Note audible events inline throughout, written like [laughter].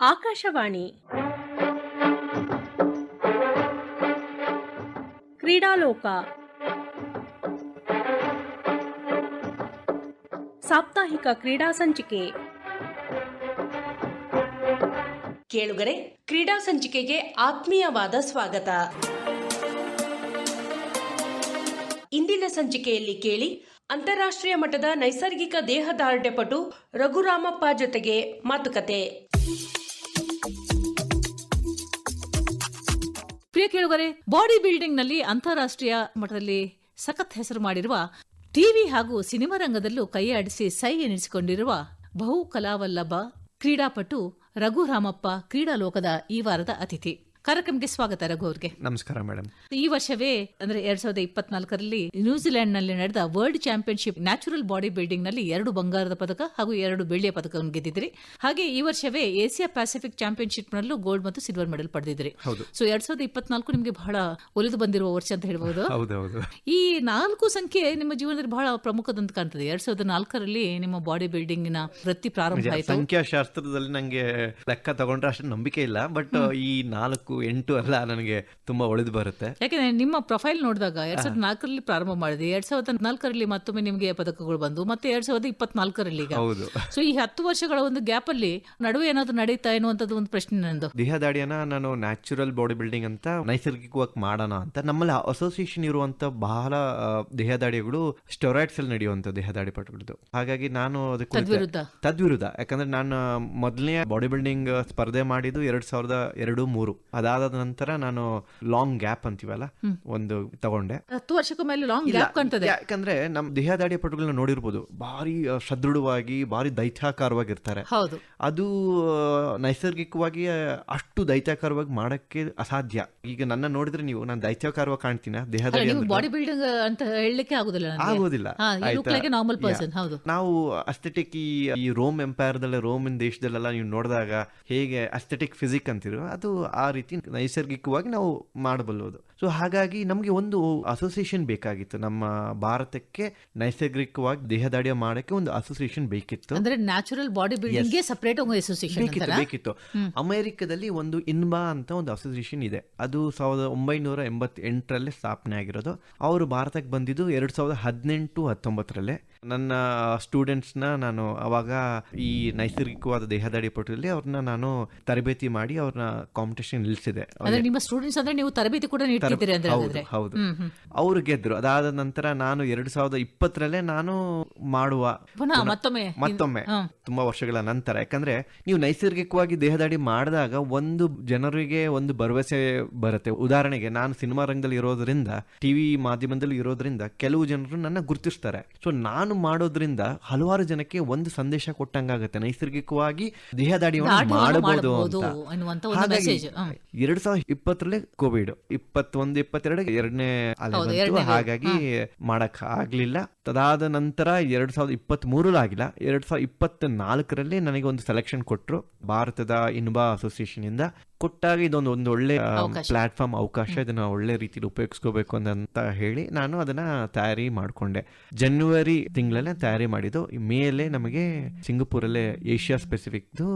ಆಕಾಶವಾಣಿ. ಕ್ರೀಡಾಲೋಕ. ಸಾಪ್ತಾಹಿಕ ಕ್ರೀಡಾ ಸಂಚಿಕೆ. ಕೇಳುಗರೆ, ಕ್ರೀಡಾ ಸಂಚಿಕೆಗೆ ಆತ್ಮೀಯವಾದ ಸ್ವಾಗತ. ಇಂದಿನ ಸಂಚಿಕೆಯಲ್ಲಿ ಕೇಳಿ, ಅಂತಾರಾಷ್ಟ್ರೀಯ ಮಟ್ಟದ ನೈಸರ್ಗಿಕ ದೇಹದಾರ್ಢ್ಯಪಟು ರಘುರಾಮಪ್ಪ ಜೊತೆಗೆ ಮಾತುಕತೆ. ಪ್ರಿಯ ಕೇಳುಗರೆ, ಬಾಡಿ ಬಿಲ್ಡಿಂಗ್ನಲ್ಲಿ ಅಂತಾರಾಷ್ಟ್ರೀಯ ಮಟ್ಟದಲ್ಲಿ ಸಖತ್ ಹೆಸರು ಮಾಡಿರುವ ಟಿವಿ ಹಾಗೂ ಸಿನಿಮಾ ರಂಗದಲ್ಲೂ ಕೈಯಾಡಿಸಿ ಸೈ ಎನಿಸಿಕೊಂಡಿರುವ ಬಹು ಕಲಾವಲ್ಲಭ ಕ್ರೀಡಾಪಟು ರಘುರಾಮಪ್ಪ ಕ್ರೀಡಾ ಲೋಕದ ಈ ವಾರದ ಅತಿಥಿ. ಕಾರ್ಯಕ್ರಮಕ್ಕೆ ಸ್ವಾಗತ ರಘು ಅವ್ರಿಗೆ. ನಮಸ್ಕಾರ ಮೇಡಮ್ ಈ ವರ್ಷವೇ ಅಂದ್ರೆ ಎರಡ್ ಸಾವಿರದ ಇಪ್ಪತ್ನಾಲ್ಕರಲ್ಲಿ ನ್ಯೂಜಿಲೆಂಡ್ನಲ್ಲಿ ನಡೆದ ವರ್ಲ್ಡ್ ಚಾಂಪಿಯನ್ಶಿಪ್ ನ್ಯಾಚುರಲ್ ಬಾಡಿ ಬಿಲ್ಡಿಂಗ್ನಲ್ಲಿ ಎರಡು ಬಂಗಾರದ ಪದಕ ಹಾಗೂ ಎರಡು ಬೆಳ್ಳಿಯ ಪದಕವನ್ನು ಗೆದ್ದಿದ್ರಿ ಹಾಗೆ ಈ ವರ್ಷವೇ ಏಷ್ಯಾ ಪ್ಯಾಸಿಫಿಕ್ ಚಾಂಪಿಯನ್ಶಿಪ್ ನಲ್ಲೂ ಗೋಲ್ಡ್ ಮತ್ತು ಸಿಲ್ವರ್ ಮೆಡಲ್ ಪಡೆದಿದ್ರಿ. ಸೊ ಎರಡ್ ಸಾವಿರದ ಇಪ್ಪತ್ನಾಲ್ಕು ನಿಮಗೆ ಬಹಳ ಒಲಿದು ಬಂದಿರುವ ವರ್ಷ ಅಂತ ಹೇಳ್ಬಹುದು ಈ ನಾಲ್ಕು ಸಂಖ್ಯೆ ನಿಮ್ಮ ಜೀವನದಲ್ಲಿ ಬಹಳ ಪ್ರಮುಖದಂತ ಕಾಣ್ತದೆ. ಎರಡ್ ಸಾವಿರದ ನಾಲ್ಕರಲ್ಲಿ ನಿಮ್ಮ ಬಾಡಿ ಬಿಲ್ಡಿಂಗ್ನ ವೃತ್ತಿ ಪ್ರಾರಂಭ ಆಯಿತು. ಸಂಖ್ಯಾಶಾಸ್ತ್ರದಲ್ಲಿ ನಂಗೆ ಲೆಕ್ಕ ತಗೊಂಡ್ರೆ ಅಷ್ಟು ನಂಬಿಕೆ ಇಲ್ಲ. ಬಟ್ ಈ ನಾಲ್ಕು ಎಂಟು ಎಲ್ಲ ನನಗೆ ತುಂಬಾ ಒಳಿದು ಬರುತ್ತೆ. ಯಾಕೆಂದ್ರೆ ನಿಮ್ಮ ಪ್ರೊಫೈಲ್ ನೋಡಿದಾಗ ಎರಡ್ ಸಾವಿರದ ನಾಲ್ಕರಲ್ಲಿ ಪ್ರಾರಂಭ ಮಾಡಿದೆ ಎರಡ್ ಸಾವಿರದ ನಾಲ್ಕರಲ್ಲಿ ಮತ್ತೊಮ್ಮೆ ನಿಮಗೆ ಪದಕಗಳು ಬಂದು ಮತ್ತೆ ಎರಡ್ ಸಾವಿರದ ಇಪ್ಪತ್ನಾಲ್ಕರಲ್ಲಿ ಈಗ. ಹೌದು. ಸೊ ಈ ಹತ್ತು ವರ್ಷಗಳ ಒಂದು ಗ್ಯಾಪ್ ಅಲ್ಲಿ ನಡುವೆ ಏನಾದ್ರು ನಡೀತಾ ಎನ್ನುವಂಥದ್ದು ಒಂದು ಪ್ರಶ್ನೆ ನಂದು ದೇಹದಾಡಿಯನ್ನ ನಾನು ನ್ಯಾಚುರಲ್ ಬಾಡಿ ಬಿಲ್ಡಿಂಗ್ ಅಂತ ನೈಸರ್ಗಿಕವಾಗಿ ಮಾಡೋಣ ಅಂತ ನಮ್ಮಲ್ಲಿ ಅಸೋಸಿಯೇಷನ್ ಇರುವಂತ ಬಹಳ ದೇಹದಾಡಿಗಳು ಸ್ಟೆರಾಯ್ಡ್ಸ್ ಅಲ್ಲಿ ನಡೆಯುವಂತ ದೇಹದಾಡಿ ಪಟುಗಳದ್ದು. ಹಾಗಾಗಿ ನಾನು ಅದಕ್ಕೆ ತದ್ವಿರುದ್ಧ. ತದ್ವಿರುದ್ಧ. ಯಾಕಂದ್ರೆ ನಾನು ಮೊದಲನೇ ಬಾಡಿ ಬಿಲ್ಡಿಂಗ್ ಸ್ಪರ್ಧೆ ಮಾಡಿದ್ದು ಎರಡ್ ಸಾವಿರದ ಎರಡು ಮೂರು. ಅದಾದ ನಂತರ ನಾನು ಲಾಂಗ್ ಗ್ಯಾಪ್ ಅಂತೀವಲ್ಲ ಒಂದು ತಗೊಂಡೆ. ಹತ್ತು ವರ್ಷಕ್ಕೂ ಮೇಲೆ ಲಾಂಗ್ ಗ್ಯಾಪ್ ಕಾಣ್ತದೆ. ಯಾಕಂದ್ರೆ ನಮ್ ದೇಹದಾಡಿಯ ಪಟುಗಳನ್ನ ನೋಡಿರ್ಬೋದು ಭಾರಿ ಸದೃಢವಾಗಿ ಭಾರಿ ದೈತ್ಯಾಕಾರವಾಗಿರ್ತಾರೆ. ಹೌದು. ಅದು ನೈಸರ್ಗಿಕವಾಗಿ ಅಷ್ಟು ದೈತ್ಯಾಕಾರವಾಗಿ ಮಾಡಕ್ಕೆ ಅಸಾಧ್ಯ. ಈಗ ನನ್ನ ನೋಡಿದ್ರೆ ನೀವು ನಾನು ದೈತ್ಯಾಕಾರವಾಗಿ ಕಾಣ್ತೀನ? ದೇಹದಲ್ಲಿ ದೇಹದಾಡಿ ಬಾಡಿ ಬಿಲ್ಡಿಂಗ್ ಅಂತ ಹೇಳಲಿಕ್ಕೆ ಆಗುದಿಲ್ಲ. ಆಗೋದಿಲ್ಲ. Person person, Yeah. ಹೌದು. ನಾವು ಅಸ್ಥೆಟಿಕ್ ಈ ರೋಮ್ ರೋಮ್ ಎಂಪೈರ್ದಲ್ಲ ರೋಮ್ ದೇಶದಲ್ಲೆಲ್ಲ ನೀವು ನೋಡಿದಾಗ ಹೇಗೆ ಅಸ್ಥೆಟಿಕ್ ಫಿಸಿಕ್ ಅಂತಿರೋ ಅದು ಆ ರೀತಿ ನೈಸರ್ಗಿಕವಾಗಿ ನಾವು ಮಾಡಬಲ್ಲೋದು. ಸೊ ಹಾಗಾಗಿ ನಮಗೆ ಒಂದು ಅಸೋಸಿಯೇಷನ್ ಬೇಕಾಗಿತ್ತು. ನಮ್ಮ ಭಾರತಕ್ಕೆ ನೈಸರ್ಗಿಕವಾಗಿ ದೇಹದಾಡಿಯ ಮಾಡಕ್ಕೆ ಒಂದು ಅಸೋಸಿಯೇಷನ್ ಬೇಕಿತ್ತು. ಅಂದ್ರೆ natural body building separate association ಬೇಕಿತ್ತು ಬೇಕಿತ್ತು. ಅಮೆರಿಕದಲ್ಲಿ ಒಂದು ಇನ್ಬಾ ಅಂತ ಒಂದು ಅಸೋಸಿಯೇಷನ್ ಇದೆ. ಅದು ಸಾವಿರದ ಒಂಬೈನೂರ ಎಂಬತ್ತೆಂಟರಲ್ಲೇ ಸ್ಥಾಪನೆ ಆಗಿರೋದು. ಅವರು ಭಾರತಕ್ಕೆ ಬಂದಿದ್ದು ಎರಡ್ ಸಾವಿರದ ಹದಿನೆಂಟು ಹತ್ತೊಂಬತ್ತರಲ್ಲೇ. ನನ್ನ ಸ್ಟೂಡೆಂಟ್ಸ್ನ ನಾನು ಅವಾಗ ಈ ನೈಸರ್ಗಿಕವಾದ ದೇಹದಾಡಿ ಪಟುವಲ್ಲಿ ಅವ್ರನ್ನ ನಾನು ತರಬೇತಿ ಮಾಡಿ ಅವ್ರನ್ನ ಕಾಂಪಿಟೇಷನ್ ನಿಲ್ಲಿಸಿದೆ. ನಿಮ್ಮ ಸ್ಟೂಡೆಂಟ್ಸ್ ಅಂದ್ರೆ ನೀವು ತರಬೇತಿ ಕೂಡ ನೀಡ್ತಿದ್ದೀರಿ ಅಂದ್ರೆ ಹೌದು. ಹೌದು. ಅವರು ಗೆದ್ರು. ಅದಾದ ನಂತರ ನಾನು ಎರಡ್ ಸಾವಿರದ ಇಪ್ಪತ್ತರಲ್ಲೇ ನಾನು ಮಾಡುವ ಮತ್ತೊಮ್ಮೆ ಮತ್ತೊಮ್ಮೆ ತುಂಬಾ ವರ್ಷಗಳ ನಂತರ. ಯಾಕಂದ್ರೆ ನೀವು ನೈಸರ್ಗಿಕವಾಗಿ ದೇಹದಾಡಿ ಮಾಡಿದಾಗ ಒಂದು ಜನರಿಗೆ ಒಂದು ಭರವಸೆ ಬರುತ್ತೆ. ಉದಾಹರಣೆಗೆ ನಾನು ಸಿನಿಮಾ ರಂಗದಲ್ಲಿ ಇರೋದ್ರಿಂದ ಟಿವಿ ಮಾಧ್ಯಮದಲ್ಲಿ ಇರೋದ್ರಿಂದ ಕೆಲವು ಜನರು ನನ್ನ ಗುರುತಿಸ್ತಾರೆ. ಸೊ ನಾನು ಮಾಡೋದ್ರಿಂದ ಹಲವಾರು ಜನಕ್ಕೆ ಒಂದು ಸಂದೇಶ ಕೊಟ್ಟಂಗಾಗತ್ತೆ. ನೈಸರ್ಗಿಕವಾಗಿ ದೇಹದಾಡಿಯನ್ನು ಮಾಡಬಹುದು ಅಂತ. ಹಾಗಾಗಿ. ಎರಡ್ ಸಾವಿರದ ಇಪ್ಪತ್ತರಲ್ಲೇ ಕೋವಿಡ್ ಇಪ್ಪತ್ತೊಂದು ಇಪ್ಪತ್ತೆರಡು ಎರಡನೇ ಅಲೆ. ಹಾಗಾಗಿ ಮಾಡಕ್ ಆಗ್ಲಿಲ್ಲ. ತದಾದ ನಂತರ ಎರಡ್ ಸಾವಿರದ ಇಪ್ಪತ್ತ್ ಮೂರಲ್ಲಿ ಆಗಿಲ್ಲ. ಎರಡ್ ಸಾವಿರದ ಇಪ್ಪತ್ತ್ ನಾಲ್ಕರಲ್ಲಿ ನನಗೆ ಒಂದು ಸೆಲೆಕ್ಷನ್ ಕೊಟ್ಟರು ಭಾರತದ ಇನ್ಬಾ ಅಸೋಸಿಯೇಷನ್ ಇಂದ. ಕೊಟ್ಟಾಗ ಇದೊಂದು ಒಂದು ಒಳ್ಳೆ ಪ್ಲಾಟ್ಫಾರ್ಮ್ ಅವಕಾಶ. ಇದನ್ನ ಒಳ್ಳೆ ರೀತಿಲಿ ಉಪಯೋಗಿಸ್ಕೋಬೇಕು ಅಂತ ಹೇಳಿ ನಾನು ಅದನ್ನ ತಯಾರಿ ಮಾಡ್ಕೊಂಡೆ. ಜನವರಿ ತಿಂಗಳಲ್ಲೇ ತಯಾರಿ ಮಾಡಿದ್ದು. ಮೇಲೆ ನಮಗೆ ಸಿಂಗಾಪುರಲ್ಲೇ ಏಷ್ಯಾ ಸ್ಪೆಸಿಫಿಕ್ದು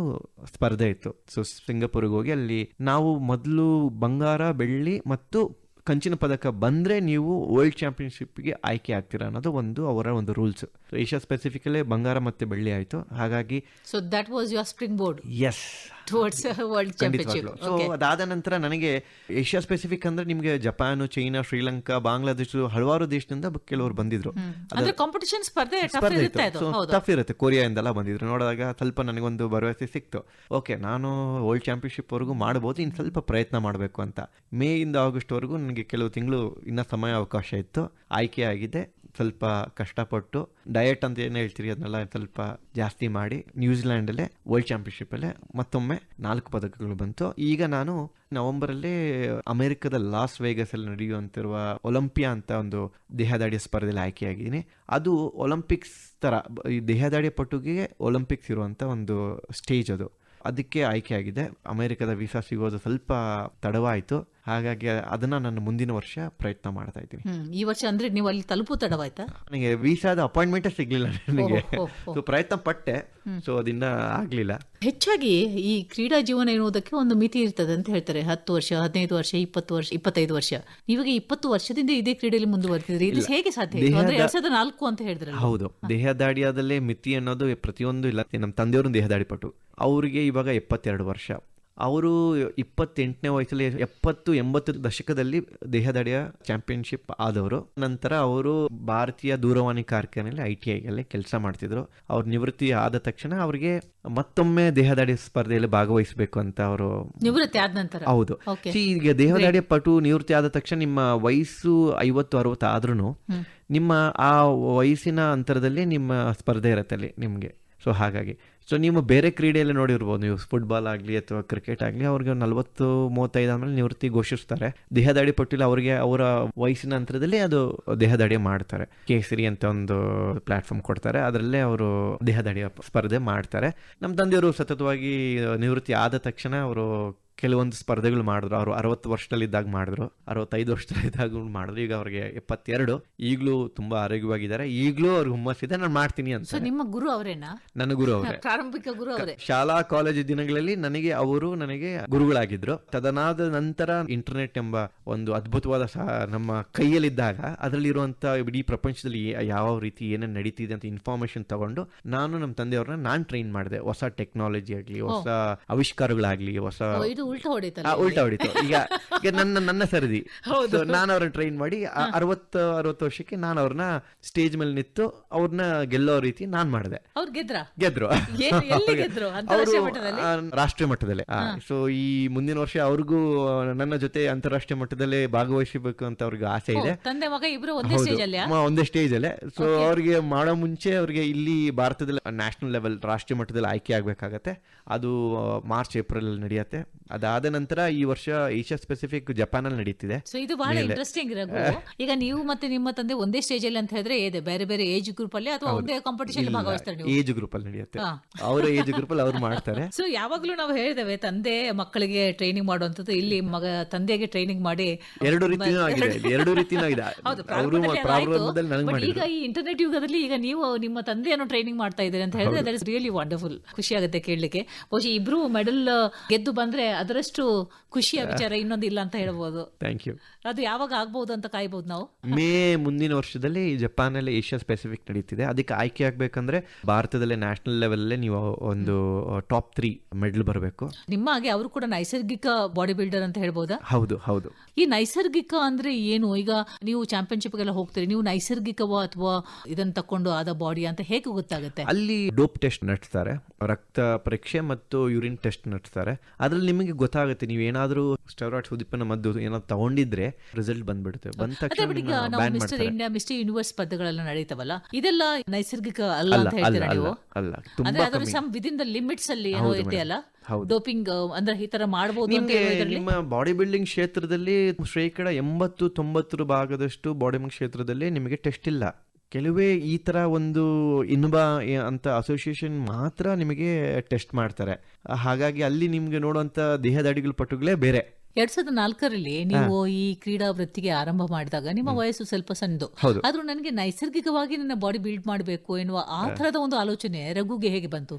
ಸ್ಪರ್ಧೆ ಇತ್ತು. ಸೊ ಸಿಂಗಪುರ್ಗೆ ಹೋಗಿ ಅಲ್ಲಿ ನಾವು ಮೊದಲು ಬಂಗಾರ ಬೆಳ್ಳಿ ಮತ್ತು ಕಂಚಿನ ಪದಕ ಬಂದ್ರೆ ನೀವು ವರ್ಲ್ಡ್ ಚಾಂಪಿಯನ್ಶಿಪ್ಗೆ ಆಯ್ಕೆ ಆಗ್ತೀರಾ ಅನ್ನೋದು ಒಂದು ಅವರ ಒಂದು ರೂಲ್ಸ್. ಏಷ್ಯಾ ಸ್ಪೆಸಿಫಿಕಲ್ಲೇ ಬಂಗಾರ ಮತ್ತೆ ಬೆಳ್ಳಿ ಆಯ್ತು. ಹಾಗಾಗಿ so that was your springboard as towards world championship so ಅದಾದ ನಂತರ ನನಗೆ ಏಷ್ಯಾ ಸ್ಪೆಸಿಫಿಕ್ ಅಂದ್ರೆ ನಿಮಗೆ ಜಪಾನ್ ಚೈನಾ ಶ್ರೀಲಂಕಾ ಬಾಂಗ್ಲಾದೇಶ ಹಲವಾರು ದೇಶದಿಂದ ಕೆಲವರು ಬಂದಿದ್ರು. ಅಂದ್ರೆ ಕಾಂಪಿಟಿಷನ್ ಸ್ಪರ್ಧೆ ಟಫ್ ಇರುತ್ತೆ ಕೊರಿಯಾ ಕೊರಿಯಾದಿಂದೆಲ್ಲ ಬಂದಿದ್ರು. ನೋಡಿದಾಗ ಸ್ವಲ್ಪ ನನಗೊಂದು ಭರವಸೆ ಸಿಕ್ತು. ಓಕೆ ನಾನು ವರ್ಲ್ಡ್ ಚಾಂಪಿಯನ್ಶಿಪ್ ವರೆಗೂ ಮಾಡಬಹುದು ಇನ್ನು ಸ್ವಲ್ಪ ಪ್ರಯತ್ನ ಮಾಡಬೇಕು ಅಂತ. ಮೇ ಇಂದ ಆಗಸ್ಟ್ ವರೆಗೂ ನನಗೆ ಕೆಲವು ತಿಂಗಳು ಇನ್ನ ಸಮಯ ಅವಕಾಶ ಇತ್ತು. ಆಯ್ಕೆ ಆಗಿದೆ. ಸ್ವಲ್ಪ ಕಷ್ಟಪಟ್ಟು ಡಯಟ್ ಅಂತ ಏನು ಹೇಳ್ತೀರಿ ಅದನ್ನೆಲ್ಲ ಸ್ವಲ್ಪ ಜಾಸ್ತಿ ಮಾಡಿ ನ್ಯೂಜಿಲ್ಯಾಂಡಲ್ಲೇ ವರ್ಲ್ಡ್ ಚಾಂಪಿಯನ್ಶಿಪ್ಪಲ್ಲೇ ಮತ್ತೊಮ್ಮೆ ನಾಲ್ಕು ಪದಕಗಳು ಬಂತು. ಈಗ ನಾನು ನವೆಂಬರಲ್ಲಿ ಅಮೆರಿಕದ ಲಾಸ್ ವೇಗಸಲ್ಲಿ ನಡೆಯುವಂತಿರುವ ಒಲಂಪಿಯಾ ಅಂತ ಒಂದು ದೇಹದಾಡಿಯ ಸ್ಪರ್ಧೆಯಲ್ಲಿ ಆಯ್ಕೆಯಾಗಿದ್ದೀನಿ. ಅದು ಒಲಿಂಪಿಕ್ಸ್ ಬ- ಈ ದೇಹದಾಡಿಯ ಪಟುಗೆ ಒಲಿಂಪಿಕ್ಸ್ ಇರುವಂಥ ಒಂದು ಸ್ಟೇಜ್ ಅದು. ಅದಕ್ಕೆ ಆಯ್ಕೆ ಆಗಿದೆ ಅಮೆರಿಕದ ವೀಸಾ ಸಿಗೋದು ಸ್ವಲ್ಪ ತಡವಾಯಿತು. ಹಾಗಾಗಿ ಅದನ್ನ ನಾನು ಮುಂದಿನ ವರ್ಷ ಪ್ರಯತ್ನ ಮಾಡ್ತಾ ಇದ್ದೀನಿ. ಈ ವರ್ಷ ಅಂದ್ರೆ ನೀವು ಅಲ್ಲಿ ತಲುಪು ತಡವಾಯ್ತಾ? ನನಗೆ ವೀಸಾದ ಅಪಾಯಿಂಟ್ಮೆಂಟ್ ಸಿಗ್ಲಿಲ್ಲ ನನಗೆ. ಸೊ ಪ್ರಯತ್ನ ಪಟ್ಟೆ. ಸೊ ಅದನ್ನ ಆಗ್ಲಿಲ್ಲ. ಹೆಚ್ಚಾಗಿ ಈ ಕ್ರೀಡಾ ಜೀವನ ಎನ್ನುವುದಕ್ಕೆ ಒಂದು ಮಿತಿ ಇರ್ತದೆ ಅಂತ ಹೇಳ್ತಾರೆ. ಹತ್ತು ವರ್ಷ ಹದಿನೈದು ವರ್ಷ ಇಪ್ಪತ್ತು ವರ್ಷ ಇಪ್ಪತ್ತೈದು ವರ್ಷ. ಇವಾಗ ಇಪ್ಪತ್ತು ವರ್ಷದಿಂದ ಇದೇ ಕ್ರೀಡೆಯಲ್ಲಿ ಮುಂದುವರೆದಿದ್ರಿ ಇದು ಹೇಗೆ ಸಾಧ್ಯ ಎರಡ್ ಸಾವಿರದ ನಾಲ್ಕು ಅಂತ ಹೇಳಿದ್ರೆ ಹೌದು. ದೇಹದಾಡಿಯಾದಲ್ಲೇ ಮಿತಿ ಅನ್ನೋದು ಪ್ರತಿಯೊಂದು ಇಲ್ಲ. ನಮ್ಮ ತಂದೆಯವರು ದೇಹದಾಡಿ ಪಟ್ಟು ಅವರಿಗೆ ಇವಾಗ ಎಪ್ಪತ್ತೆರಡು ವರ್ಷ. ಅವರು ಇಪ್ಪತ್ತೆಂಟನೇ ವಯಸ್ಸಲ್ಲಿ ಎಪ್ಪತ್ತು ಎಂಬತ್ತು ದಶಕದಲ್ಲಿ ದೇಹದಡಿಯ ಚಾಂಪಿಯನ್ಶಿಪ್ ಆದವರು. ನಂತರ ಅವರು ಭಾರತೀಯ ದೂರವಾಣಿ ಕಾರ್ಖಾನೆಯಲ್ಲಿ ಐ ಟಿ ಐಯಲ್ಲಿ ಕೆಲಸ ಮಾಡ್ತಿದ್ರು. ಅವ್ರ ನಿವೃತ್ತಿ ಆದ ತಕ್ಷಣ ಅವರಿಗೆ ಮತ್ತೊಮ್ಮೆ ದೇಹದಾಡಿ ಸ್ಪರ್ಧೆಯಲ್ಲಿ ಭಾಗವಹಿಸಬೇಕು ಅಂತ ಅವರು ನಿವೃತ್ತಿ ಆದ ನಂತರ? ಹೌದು. ಈಗ ದೇಹದಾಡಿಯ ಪಟು ನಿವೃತ್ತಿ ಆದ ತಕ್ಷಣ ನಿಮ್ಮ ವಯಸ್ಸು ಐವತ್ತು ಅರವತ್ತು ಆದ್ರೂ ನಿಮ್ಮ ಆ ವಯಸ್ಸಿನ ಅಂತರದಲ್ಲಿ ನಿಮ್ಮ ಸ್ಪರ್ಧೆ ಇರತ್ತೆ ಅಲ್ಲಿ ನಿಮಗೆ. ಸೊ ಹಾಗಾಗಿ ಸೊ ನೀವು ಬೇರೆ ಕ್ರೀಡೆಯಲ್ಲಿ ನೋಡಿರ್ಬೋದು, ನೀವು ಫುಟ್ಬಾಲ್ ಆಗಲಿ ಅಥವಾ ಕ್ರಿಕೆಟ್ ಆಗಲಿ, ಅವ್ರಿಗೆ ನಲವತ್ತು, ಮೂವತ್ತೈದು ಆದಮೇಲೆ ನಿವೃತ್ತಿ ಘೋಷಿಸ್ತಾರೆ. ದೇಹದಾಡಿ ಪಟ್ಟಿಲ್ಲ ಅವರಿಗೆ ಅವರ ವಯಸ್ಸಿನ ಅಂತರದಲ್ಲಿ ಅದು ದೇಹದಾಡಿ ಮಾಡ್ತಾರೆ. ಕೇಸರಿ ಅಂತ ಒಂದು ಪ್ಲಾಟ್ಫಾರ್ಮ್ ಕೊಡ್ತಾರೆ. ಅದರಲ್ಲೇ ಅವರು ದೇಹದಾಡಿಯ ಸ್ಪರ್ಧೆ ಮಾಡ್ತಾರೆ. ನಮ್ಮ ತಂದೆಯವರು ಸತತವಾಗಿ ನಿವೃತ್ತಿ ಆದ ತಕ್ಷಣ ಅವರು ಕೆಲವೊಂದು ಸ್ಪರ್ಧೆಗಳು ಮಾಡಿದ್ರು. ಅವರು ಅರವತ್ತು ವರ್ಷದಲ್ಲಿದ್ದಾಗ ಮಾಡಿದ್ರು. ಅರವತ್ತೈದು ವರ್ಷದಲ್ಲಿದ್ದಾಗ ಮಾಡಿದ್ರು. ಈಗ ಅವ್ರಿಗೆ ಎಪ್ಪತ್ತೆರಡು. ಈಗಲೂ ತುಂಬಾ ಆರೋಗ್ಯವಾಗಿದ್ದಾರೆ. ಈಗಲೂ ಅವ್ರಿಗೆ ಹುಮ್ಮಸ್ಸಿದೆ. ನಾನು ಮಾಡ್ತೀನಿ ಅಂತ. ನಿಮ್ಮ ಗುರು ಅವರೇನಾ? ನನ್ನ ಗುರು ಅವರೇ. ಪ್ರಾರಂಭಿಕ ಗುರು ಅವರೇ. ಶಾಲಾ ಕಾಲೇಜು ದಿನಗಳಲ್ಲಿ ನನಗೆ ಅವರು ನನಗೆ ಗುರುಗಳಾಗಿದ್ರು. ತದನಾದ ನಂತರ ಇಂಟರ್ನೆಟ್ ಎಂಬ ಒಂದು ಅದ್ಭುತವಾದ ನಮ್ಮ ಕೈಯಲ್ಲಿದ್ದಾಗ ಅದರಲ್ಲಿರುವಂತ ಇಡೀ ಪ್ರಪಂಚದಲ್ಲಿ ಯಾವ ರೀತಿ ಏನೇನು ನಡೀತಿದೆ ಅಂತ ಇನ್ಫಾರ್ಮೇಶನ್ ತಗೊಂಡು ನಾನು ನಮ್ಮ ತಂದೆಯವ್ರನ್ನ ನಾನು ಟ್ರೈನ್ ಮಾಡಿದೆ. ಹೊಸ ಟೆಕ್ನಾಲಜಿ ಆಗಲಿ ಹೊಸ ಆವಿಷ್ಕಾರಗಳಾಗ್ಲಿ ಹೊಸ ಉಲ್ಟಾ ಹೊಡಿತಲ್ಲ ಉಲ್ಟಾ ಹೊಡಿತು. ಈಗ ಈಗ ನನ್ನ ನನ್ನ ಸರದಿ. ಹೌದು. ನಾನು ಅವ್ರನ್ನ ಟ್ರೈನ್ ಮಾಡಿ ಅರವತ್ತು ಅರವತ್ತು ವರ್ಷಕ್ಕೆ ನಾನು ಅವ್ರನ್ನ ಸ್ಟೇಜ್ ಮೇಲೆ ನಿಂತು ಅವ್ರನ್ನ ಗೆಲ್ಲೋ ರೀತಿ ನಾನ್ ಮಾಡಿದೆ. ಅವ್ರು ಗೆದ್ರ? ಗೆದ್ರು. [laughs] ಅವರು? ರಾಷ್ಟ್ರೀಯ ಮಟ್ಟದಲ್ಲಿ? ಸೊ ಈ ಮುಂದಿನ ವರ್ಷ ಅವ್ರಿಗೂ ನನ್ನ ಜೊತೆ ಅಂತಾರಾಷ್ಟ್ರೀಯ ಮಟ್ಟದಲ್ಲಿ ಭಾಗವಹಿಸಬೇಕು ಅಂತ ಅವ್ರಿಗೆ ಆಸೆ ಇದೆ. ತಂದೆ ಮಗ ಇಬ್ರು ಒಂದೇ ಸ್ಟೇಜ್ ಅಲ್ಲಿ ಒಂದೇ ಸ್ಟೇಜ್ ಅಲ್ಲೇ. ಸೊ ಅವ್ರಿಗೆ ಮಾಡೋ ಮುಂಚೆ ಅವ್ರಿಗೆ ಇಲ್ಲಿ ಭಾರತದಲ್ಲಿ ನ್ಯಾಷನಲ್ ಲೆವೆಲ್ ರಾಷ್ಟ್ರೀಯ ಮಟ್ಟದಲ್ಲಿ ಆಯ್ಕೆ ಆಗ್ಬೇಕಾಗತ್ತೆ. ಅದು ಮಾರ್ಚ್ ಏಪ್ರಿಲ್ ಅಲ್ಲಿ ನಡೆಯುತ್ತೆ. ಅದಾದ ನಂತರ ಈ ವರ್ಷ ಏಷ್ಯಾ ಸ್ಪೆಸಿಫಿಕ್ ಜಪಾನ್ ಅಲ್ಲಿ ನಡೀತಿದೆ. ಸೊ ಇದು ಬಹಳ ಇಂಟ್ರೆಸ್ಟಿಂಗ್ ಈಗ ನೀವು ಮತ್ತೆ ನಿಮ್ಮ ತಂದೆ ಒಂದೇ ಸ್ಟೇಜ್ ಅಲ್ಲಿ ಅಂತ ಹೇಳಿದ್ರೆ ಇದೆ ಬೇರೆ ಬೇರೆ ಏಜ್ ಗ್ರೂಪ್ ಅಲ್ಲಿ ಅಥವಾ ಒಂದೇ ಕಾಂಪಿಟೇಷನ್ ಭಾಗವಹಿಸ್ತಾರೆ ಏಜ್ ಗ್ರೂಪ್ ಅಲ್ಲಿ ನಡೆಯುತ್ತೆ. ಅವರ ಏಜ್ ಗ್ರೂಪ್ ಅಲ್ಲಿ ಅವ್ರು ಮಾಡ್ತಾರೆ. ಸೊ ಯಾವಾಗ್ಲೂ ನಾವು ಹೇಳಿದೇವೆ ತಂದೆ ಮಕ್ಕಳಿಗೆ ಟ್ರೈನಿಂಗ್ ಮಾಡುವಂತದ್ದು ಇಲ್ಲಿ ಮಗ ತಂದೆಗೆ ಟ್ರೈನಿಂಗ್ ಮಾಡಿ ಎರಡು ರೀತಿನೂ ಆಗಿದೆ. ಎರಡು ರೀತಿನೂ ಆಗಿದೆ. [laughs] ಅವರು ಪ್ರಾರಂಭದಲ್ಲಿ ನನಗೆ ಈಗ ಈ ಇಂಟರ್ನೆಟ್ ಯುಗದಲ್ಲಿ ಈಗ ನೀವು ನಿಮ್ಮ ತಂದೆಯನ್ನು ಟ್ರೈನಿಂಗ್ ಮಾಡ್ತಾ ಇದ್ದೀರಿ ಅಂತ ಹೇಳಿದ್ರೆ ದಟ್ ಇಸ್ ರಿಯಲಿ ವಂಡರ್ಫುಲ್ ಖುಷಿ ಆಗುತ್ತೆ ಕೇಳಲಿಕ್ಕೆ. ಬಹುಶಃ ಇಬ್ರು ಮೆಡಲ್ ಗೆದ್ದು ಬಂದ್ರೆ ಅದರಷ್ಟು ಖುಷಿಯ ವಿಚಾರ ಇನ್ನೊಂದು ಇಲ್ಲ ಅಂತ ಹೇಳ್ಬೋದು. ಥ್ಯಾಂಕ್ ಯು ಅದು ಯಾವಾಗ ಆಗ್ಬಹುದು ಅಂತ ಕಾಯ್ಬೋದು ನಾವು? ಮೇ ಮುಂದಿನ ವರ್ಷದಲ್ಲಿ ಜಪಾನ್ ಅಲ್ಲಿ ಏಷ್ಯಾ ಸ್ಪೆಸಿಫಿಕ್ ನಡೀತಿದೆ. ಅದಕ್ಕೆ ಆಯ್ಕೆ ಆಗ್ಬೇಕಂದ್ರೆ ಭಾರತದಲ್ಲೇ ನ್ಯಾಷನಲ್ ಲೆವೆಲ್ಲೇ ನೀವು ಒಂದು ಟಾಪ್ ತ್ರೀ ಮೆಡಲ್ ಬರಬೇಕು. ನಿಮ್ಮ ಹಾಗೆ ಅವರು ಕೂಡ ನೈಸರ್ಗಿಕ ಬಾಡಿ ಬಿಲ್ಡರ್ ಅಂತ ಹೇಳ್ಬೋದಾ? ಹೌದು ಹೌದು. ಈ ನೈಸರ್ಗಿಕ ಅಂದ್ರೆ ಏನು? ಈಗ ನೀವು ಚಾಂಪಿಯನ್ಶಿಪ್ ಎಲ್ಲ ಹೋಗ್ತೀರಿ ನೀವು ನೈಸರ್ಗಿಕವ ಅಥವಾ ಇದನ್ನ ತಕೊಂಡು ಆದ ಬಾಡಿ ಅಂತ ಹೇಗೆ ಗೊತ್ತಾಗುತ್ತೆ? ಅಲ್ಲಿ ಡೋಪ್ ಟೆಸ್ಟ್ ನಡೆಸ್ತಾರೆ ರಕ್ತ ಪರೀಕ್ಷೆ ಮತ್ತು ಯೂರಿನ್ ಟೆಸ್ಟ್ ನಡೆಸ್ತಾರೆ. ಅದ್ರಲ್ಲಿ ನಿಮಗೆ ಗೊತ್ತಾಗುತ್ತೆ ನೀವು ಏನಾದರೂ ಸ್ಟೆರಾಯ್ಡ್ ಸುದೀಪನ ಮದ್ದು ಏನಾದ್ರು ತಗೊಂಡಿದ್ರೆ ರಿಸಲ್ಟ್ ಬಂದ್ಬಿಡುತ್ತೆ. ಬಂದ ತಕ್ಷಣ ಮಿಸ್ಟರ್ ಇಂಡಿಯಾ ಮಿಸ್ಟರ್ ಯೂನಿವರ್ಸ್ ಸ್ಪರ್ಧೆಗಳೆಲ್ಲ ನಡೀತಾವಲ್ಲ ಇದೆಲ್ಲ ನೈಸರ್ಗಿಕ ಅಲ್ಲ ಅಂತ ಹೇಳ್ತೀರಾ ನೀವು? ಅಲ್ಲ ತುಂಬಾ ಸಮ್ ವಿದಿನ್ ದ ಲಿಮಿಟ್ಸ್ ಅಲ್ಲಿ ಏನೋ ಇದೆಯಲ್ಲ ಡೋಪಿಂಗ್ ಅಂದ್ರೆ ಈ ತರ ಮಾಡಬಹುದು ನಿಮ್ಗೆ ನಿಮ್ಮ ಬಾಡಿ ಬಿಲ್ಡಿಂಗ್ ಕ್ಷೇತ್ರದಲ್ಲಿ ಶೇಕಡ ಎಂಬತ್ತು ತೊಂಬತ್ತರ ಭಾಗದಷ್ಟು ಬಾಡಿ ಬಿಲ್ಡಿಂಗ್ ಕ್ಷೇತ್ರದಲ್ಲಿ ನಿಮಗೆ ಟೆಸ್ಟ್ ಇಲ್ಲ. ಕೆಲವೇ ಈ ತರ ಒಂದು ಇನ್ಬಾ ಅಂತ ಅಸೋಸಿಯೇಷನ್ ಮಾತ್ರ ನಿಮಗೆ ಟೆಸ್ಟ್ ಮಾಡ್ತಾರೆ. ಹಾಗಾಗಿ ಅಲ್ಲಿ ನಿಮ್ಗೆ ನೋಡುವಂತ ದೇಹದಾಡಿಗಳ ಪಟುಗಳೇ ಬೇರೆ. ಎರಡ್ ಸಾವಿರದ ನಾಲ್ಕರಲ್ಲಿ ನೀವು ಈ ಕ್ರೀಡಾ ವೃತ್ತಿಗೆ ಆರಂಭ ಮಾಡಿದಾಗ ನಿಮ್ಮ ವಯಸ್ಸು ಸ್ವಲ್ಪ ಸಣ್ಣದು. ಆದ್ರೂ ನನಗೆ ನೈಸರ್ಗಿಕವಾಗಿ ನನ್ನ ಬಾಡಿ ಬಿಲ್ಡ್ ಮಾಡಬೇಕು ಎನ್ನುವ ಆ ತರದ ಒಂದು ಆಲೋಚನೆ ರಘುಗೆ ಹೇಗೆ ಬಂತು?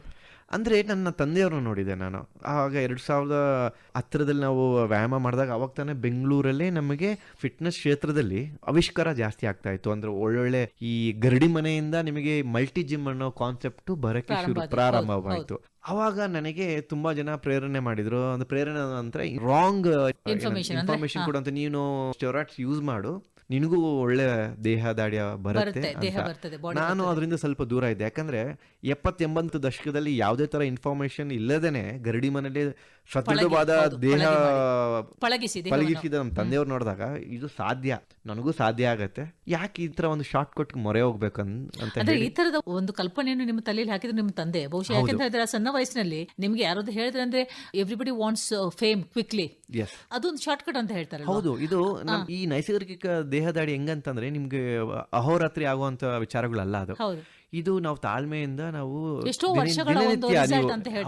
ಅಂದ್ರೆ ನನ್ನ ತಂದೆಯವ್ರನ್ನ ನೋಡಿದೆ ನಾನು. ಆಗ ಎರಡು ಸಾವಿರದ ಹತ್ತಿರದಲ್ಲಿ ನಾವು ವ್ಯಾಯಾಮ ಮಾಡಿದಾಗ ಅವಾಗ ತಾನೇ ಬೆಂಗಳೂರಲ್ಲೇ ನಮಗೆ ಫಿಟ್ನೆಸ್ ಕ್ಷೇತ್ರದಲ್ಲಿ ಆವಿಷ್ಕಾರ ಜಾಸ್ತಿ ಆಗ್ತಾ ಇತ್ತು. ಅಂದ್ರೆ ಒಳ್ಳೊಳ್ಳೆ ಈ ಗರಡಿ ಮನೆಯಿಂದ ನಿಮಗೆ ಮಲ್ಟಿ ಜಿಮ್ ಅನ್ನೋ ಕಾನ್ಸೆಪ್ಟ್ ಬರೋಕ್ಕೆ ಶುರು ಪ್ರಾರಂಭ ಪ್ರಾರಂಭವಾಯಿತು. ಅವಾಗ ನನಗೆ ತುಂಬಾ ಜನ ಪ್ರೇರಣೆ ಮಾಡಿದ್ರು. ಅಂದ್ರೆ ಪ್ರೇರಣೆ ಅಂದ್ರೆ ರಾಂಗ್ ಇನ್ಫಾರ್ಮೇಶನ್ ಕೊಡುವಂತ ನೀನು ಸ್ಟೆರಾಯ್ಡ್ಸ್ ಯೂಸ್ ಮಾಡು. ನಿನಗೂ ಒಳ್ಳೆ ದೇಹ ದಾಡ್ಯ ಬರುತ್ತೆ ನಾನು ಅದರಿಂದ ಸ್ವಲ್ಪ ದೂರ ಇದ್ದೆ. ಯಾಕಂದ್ರೆ ಎಪ್ಪತ್ತೆಂಬತ್ತು ದಶಕದಲ್ಲಿ ಯಾವುದೇ ತರ ಇನ್ಫಾರ್ಮೇಶನ್ ಇಲ್ಲದೇನೆ ಗರಡಿ ಮನೇಲಿ ಹೌದು, ದೇಹ ಪಳಗಿ ಪಳಗಿಸಿ ಪಳಗಿಸಿದ ನಮ್ಮ ತಂದೆಯವ್ರು ನೋಡಿದಾಗ ಇದು ಸಾಧ್ಯ ನನಗೂ ಸಾಧ್ಯ ಆಗತ್ತೆ. ಯಾಕೆ ಈ ತರ ಒಂದು ಶಾರ್ಟ್ ಕಟ್ ಮೊರೆ ಹೋಗ್ಬೇಕು ಅಂತ ಈ ತರದ ಒಂದು ಕಲ್ಪನೆಯನ್ನು ನಿಮ್ಮ ತಲೆಯಲ್ಲಿ ಹಾಕಿದ್ರೆ ನಿಮ್ಮ ತಂದೆ ಬಹುಶಃ ಯಾಕೆಂತ ಹೇಳಿದ್ರೆ ಸಣ್ಣ ವಯಸ್ಸಿನಲ್ಲಿ ನಿಮ್ಗೆ ಯಾರಾದ್ರು ಹೇಳಿದ್ರೆ ಅಂದ್ರೆ ಎವ್ರಿಬಡಿ ವಾಂಟ್ಸ್ ಫೇಮ್ ಕ್ವಿಕ್ಲಿ ಅದೊಂದು ಶಾರ್ಟ್ ಕಟ್ ಅಂತ ಹೇಳ್ತಾರೆ ಹೌದು ಇದು ಈ ನೈಸರ್ಗಿಕ ದೇಹದಾಡಿ ಹೆಂಗಂತಂದ್ರೆ ನಿಮ್ಗೆ ಅಹೋರಾತ್ರಿ ಆಗುವಂತ ವಿಚಾರಗಳಲ್ಲ ಅದು. ಇದು ನಾವು ತಾಳ್ಮೆಯಿಂದ ನಾವು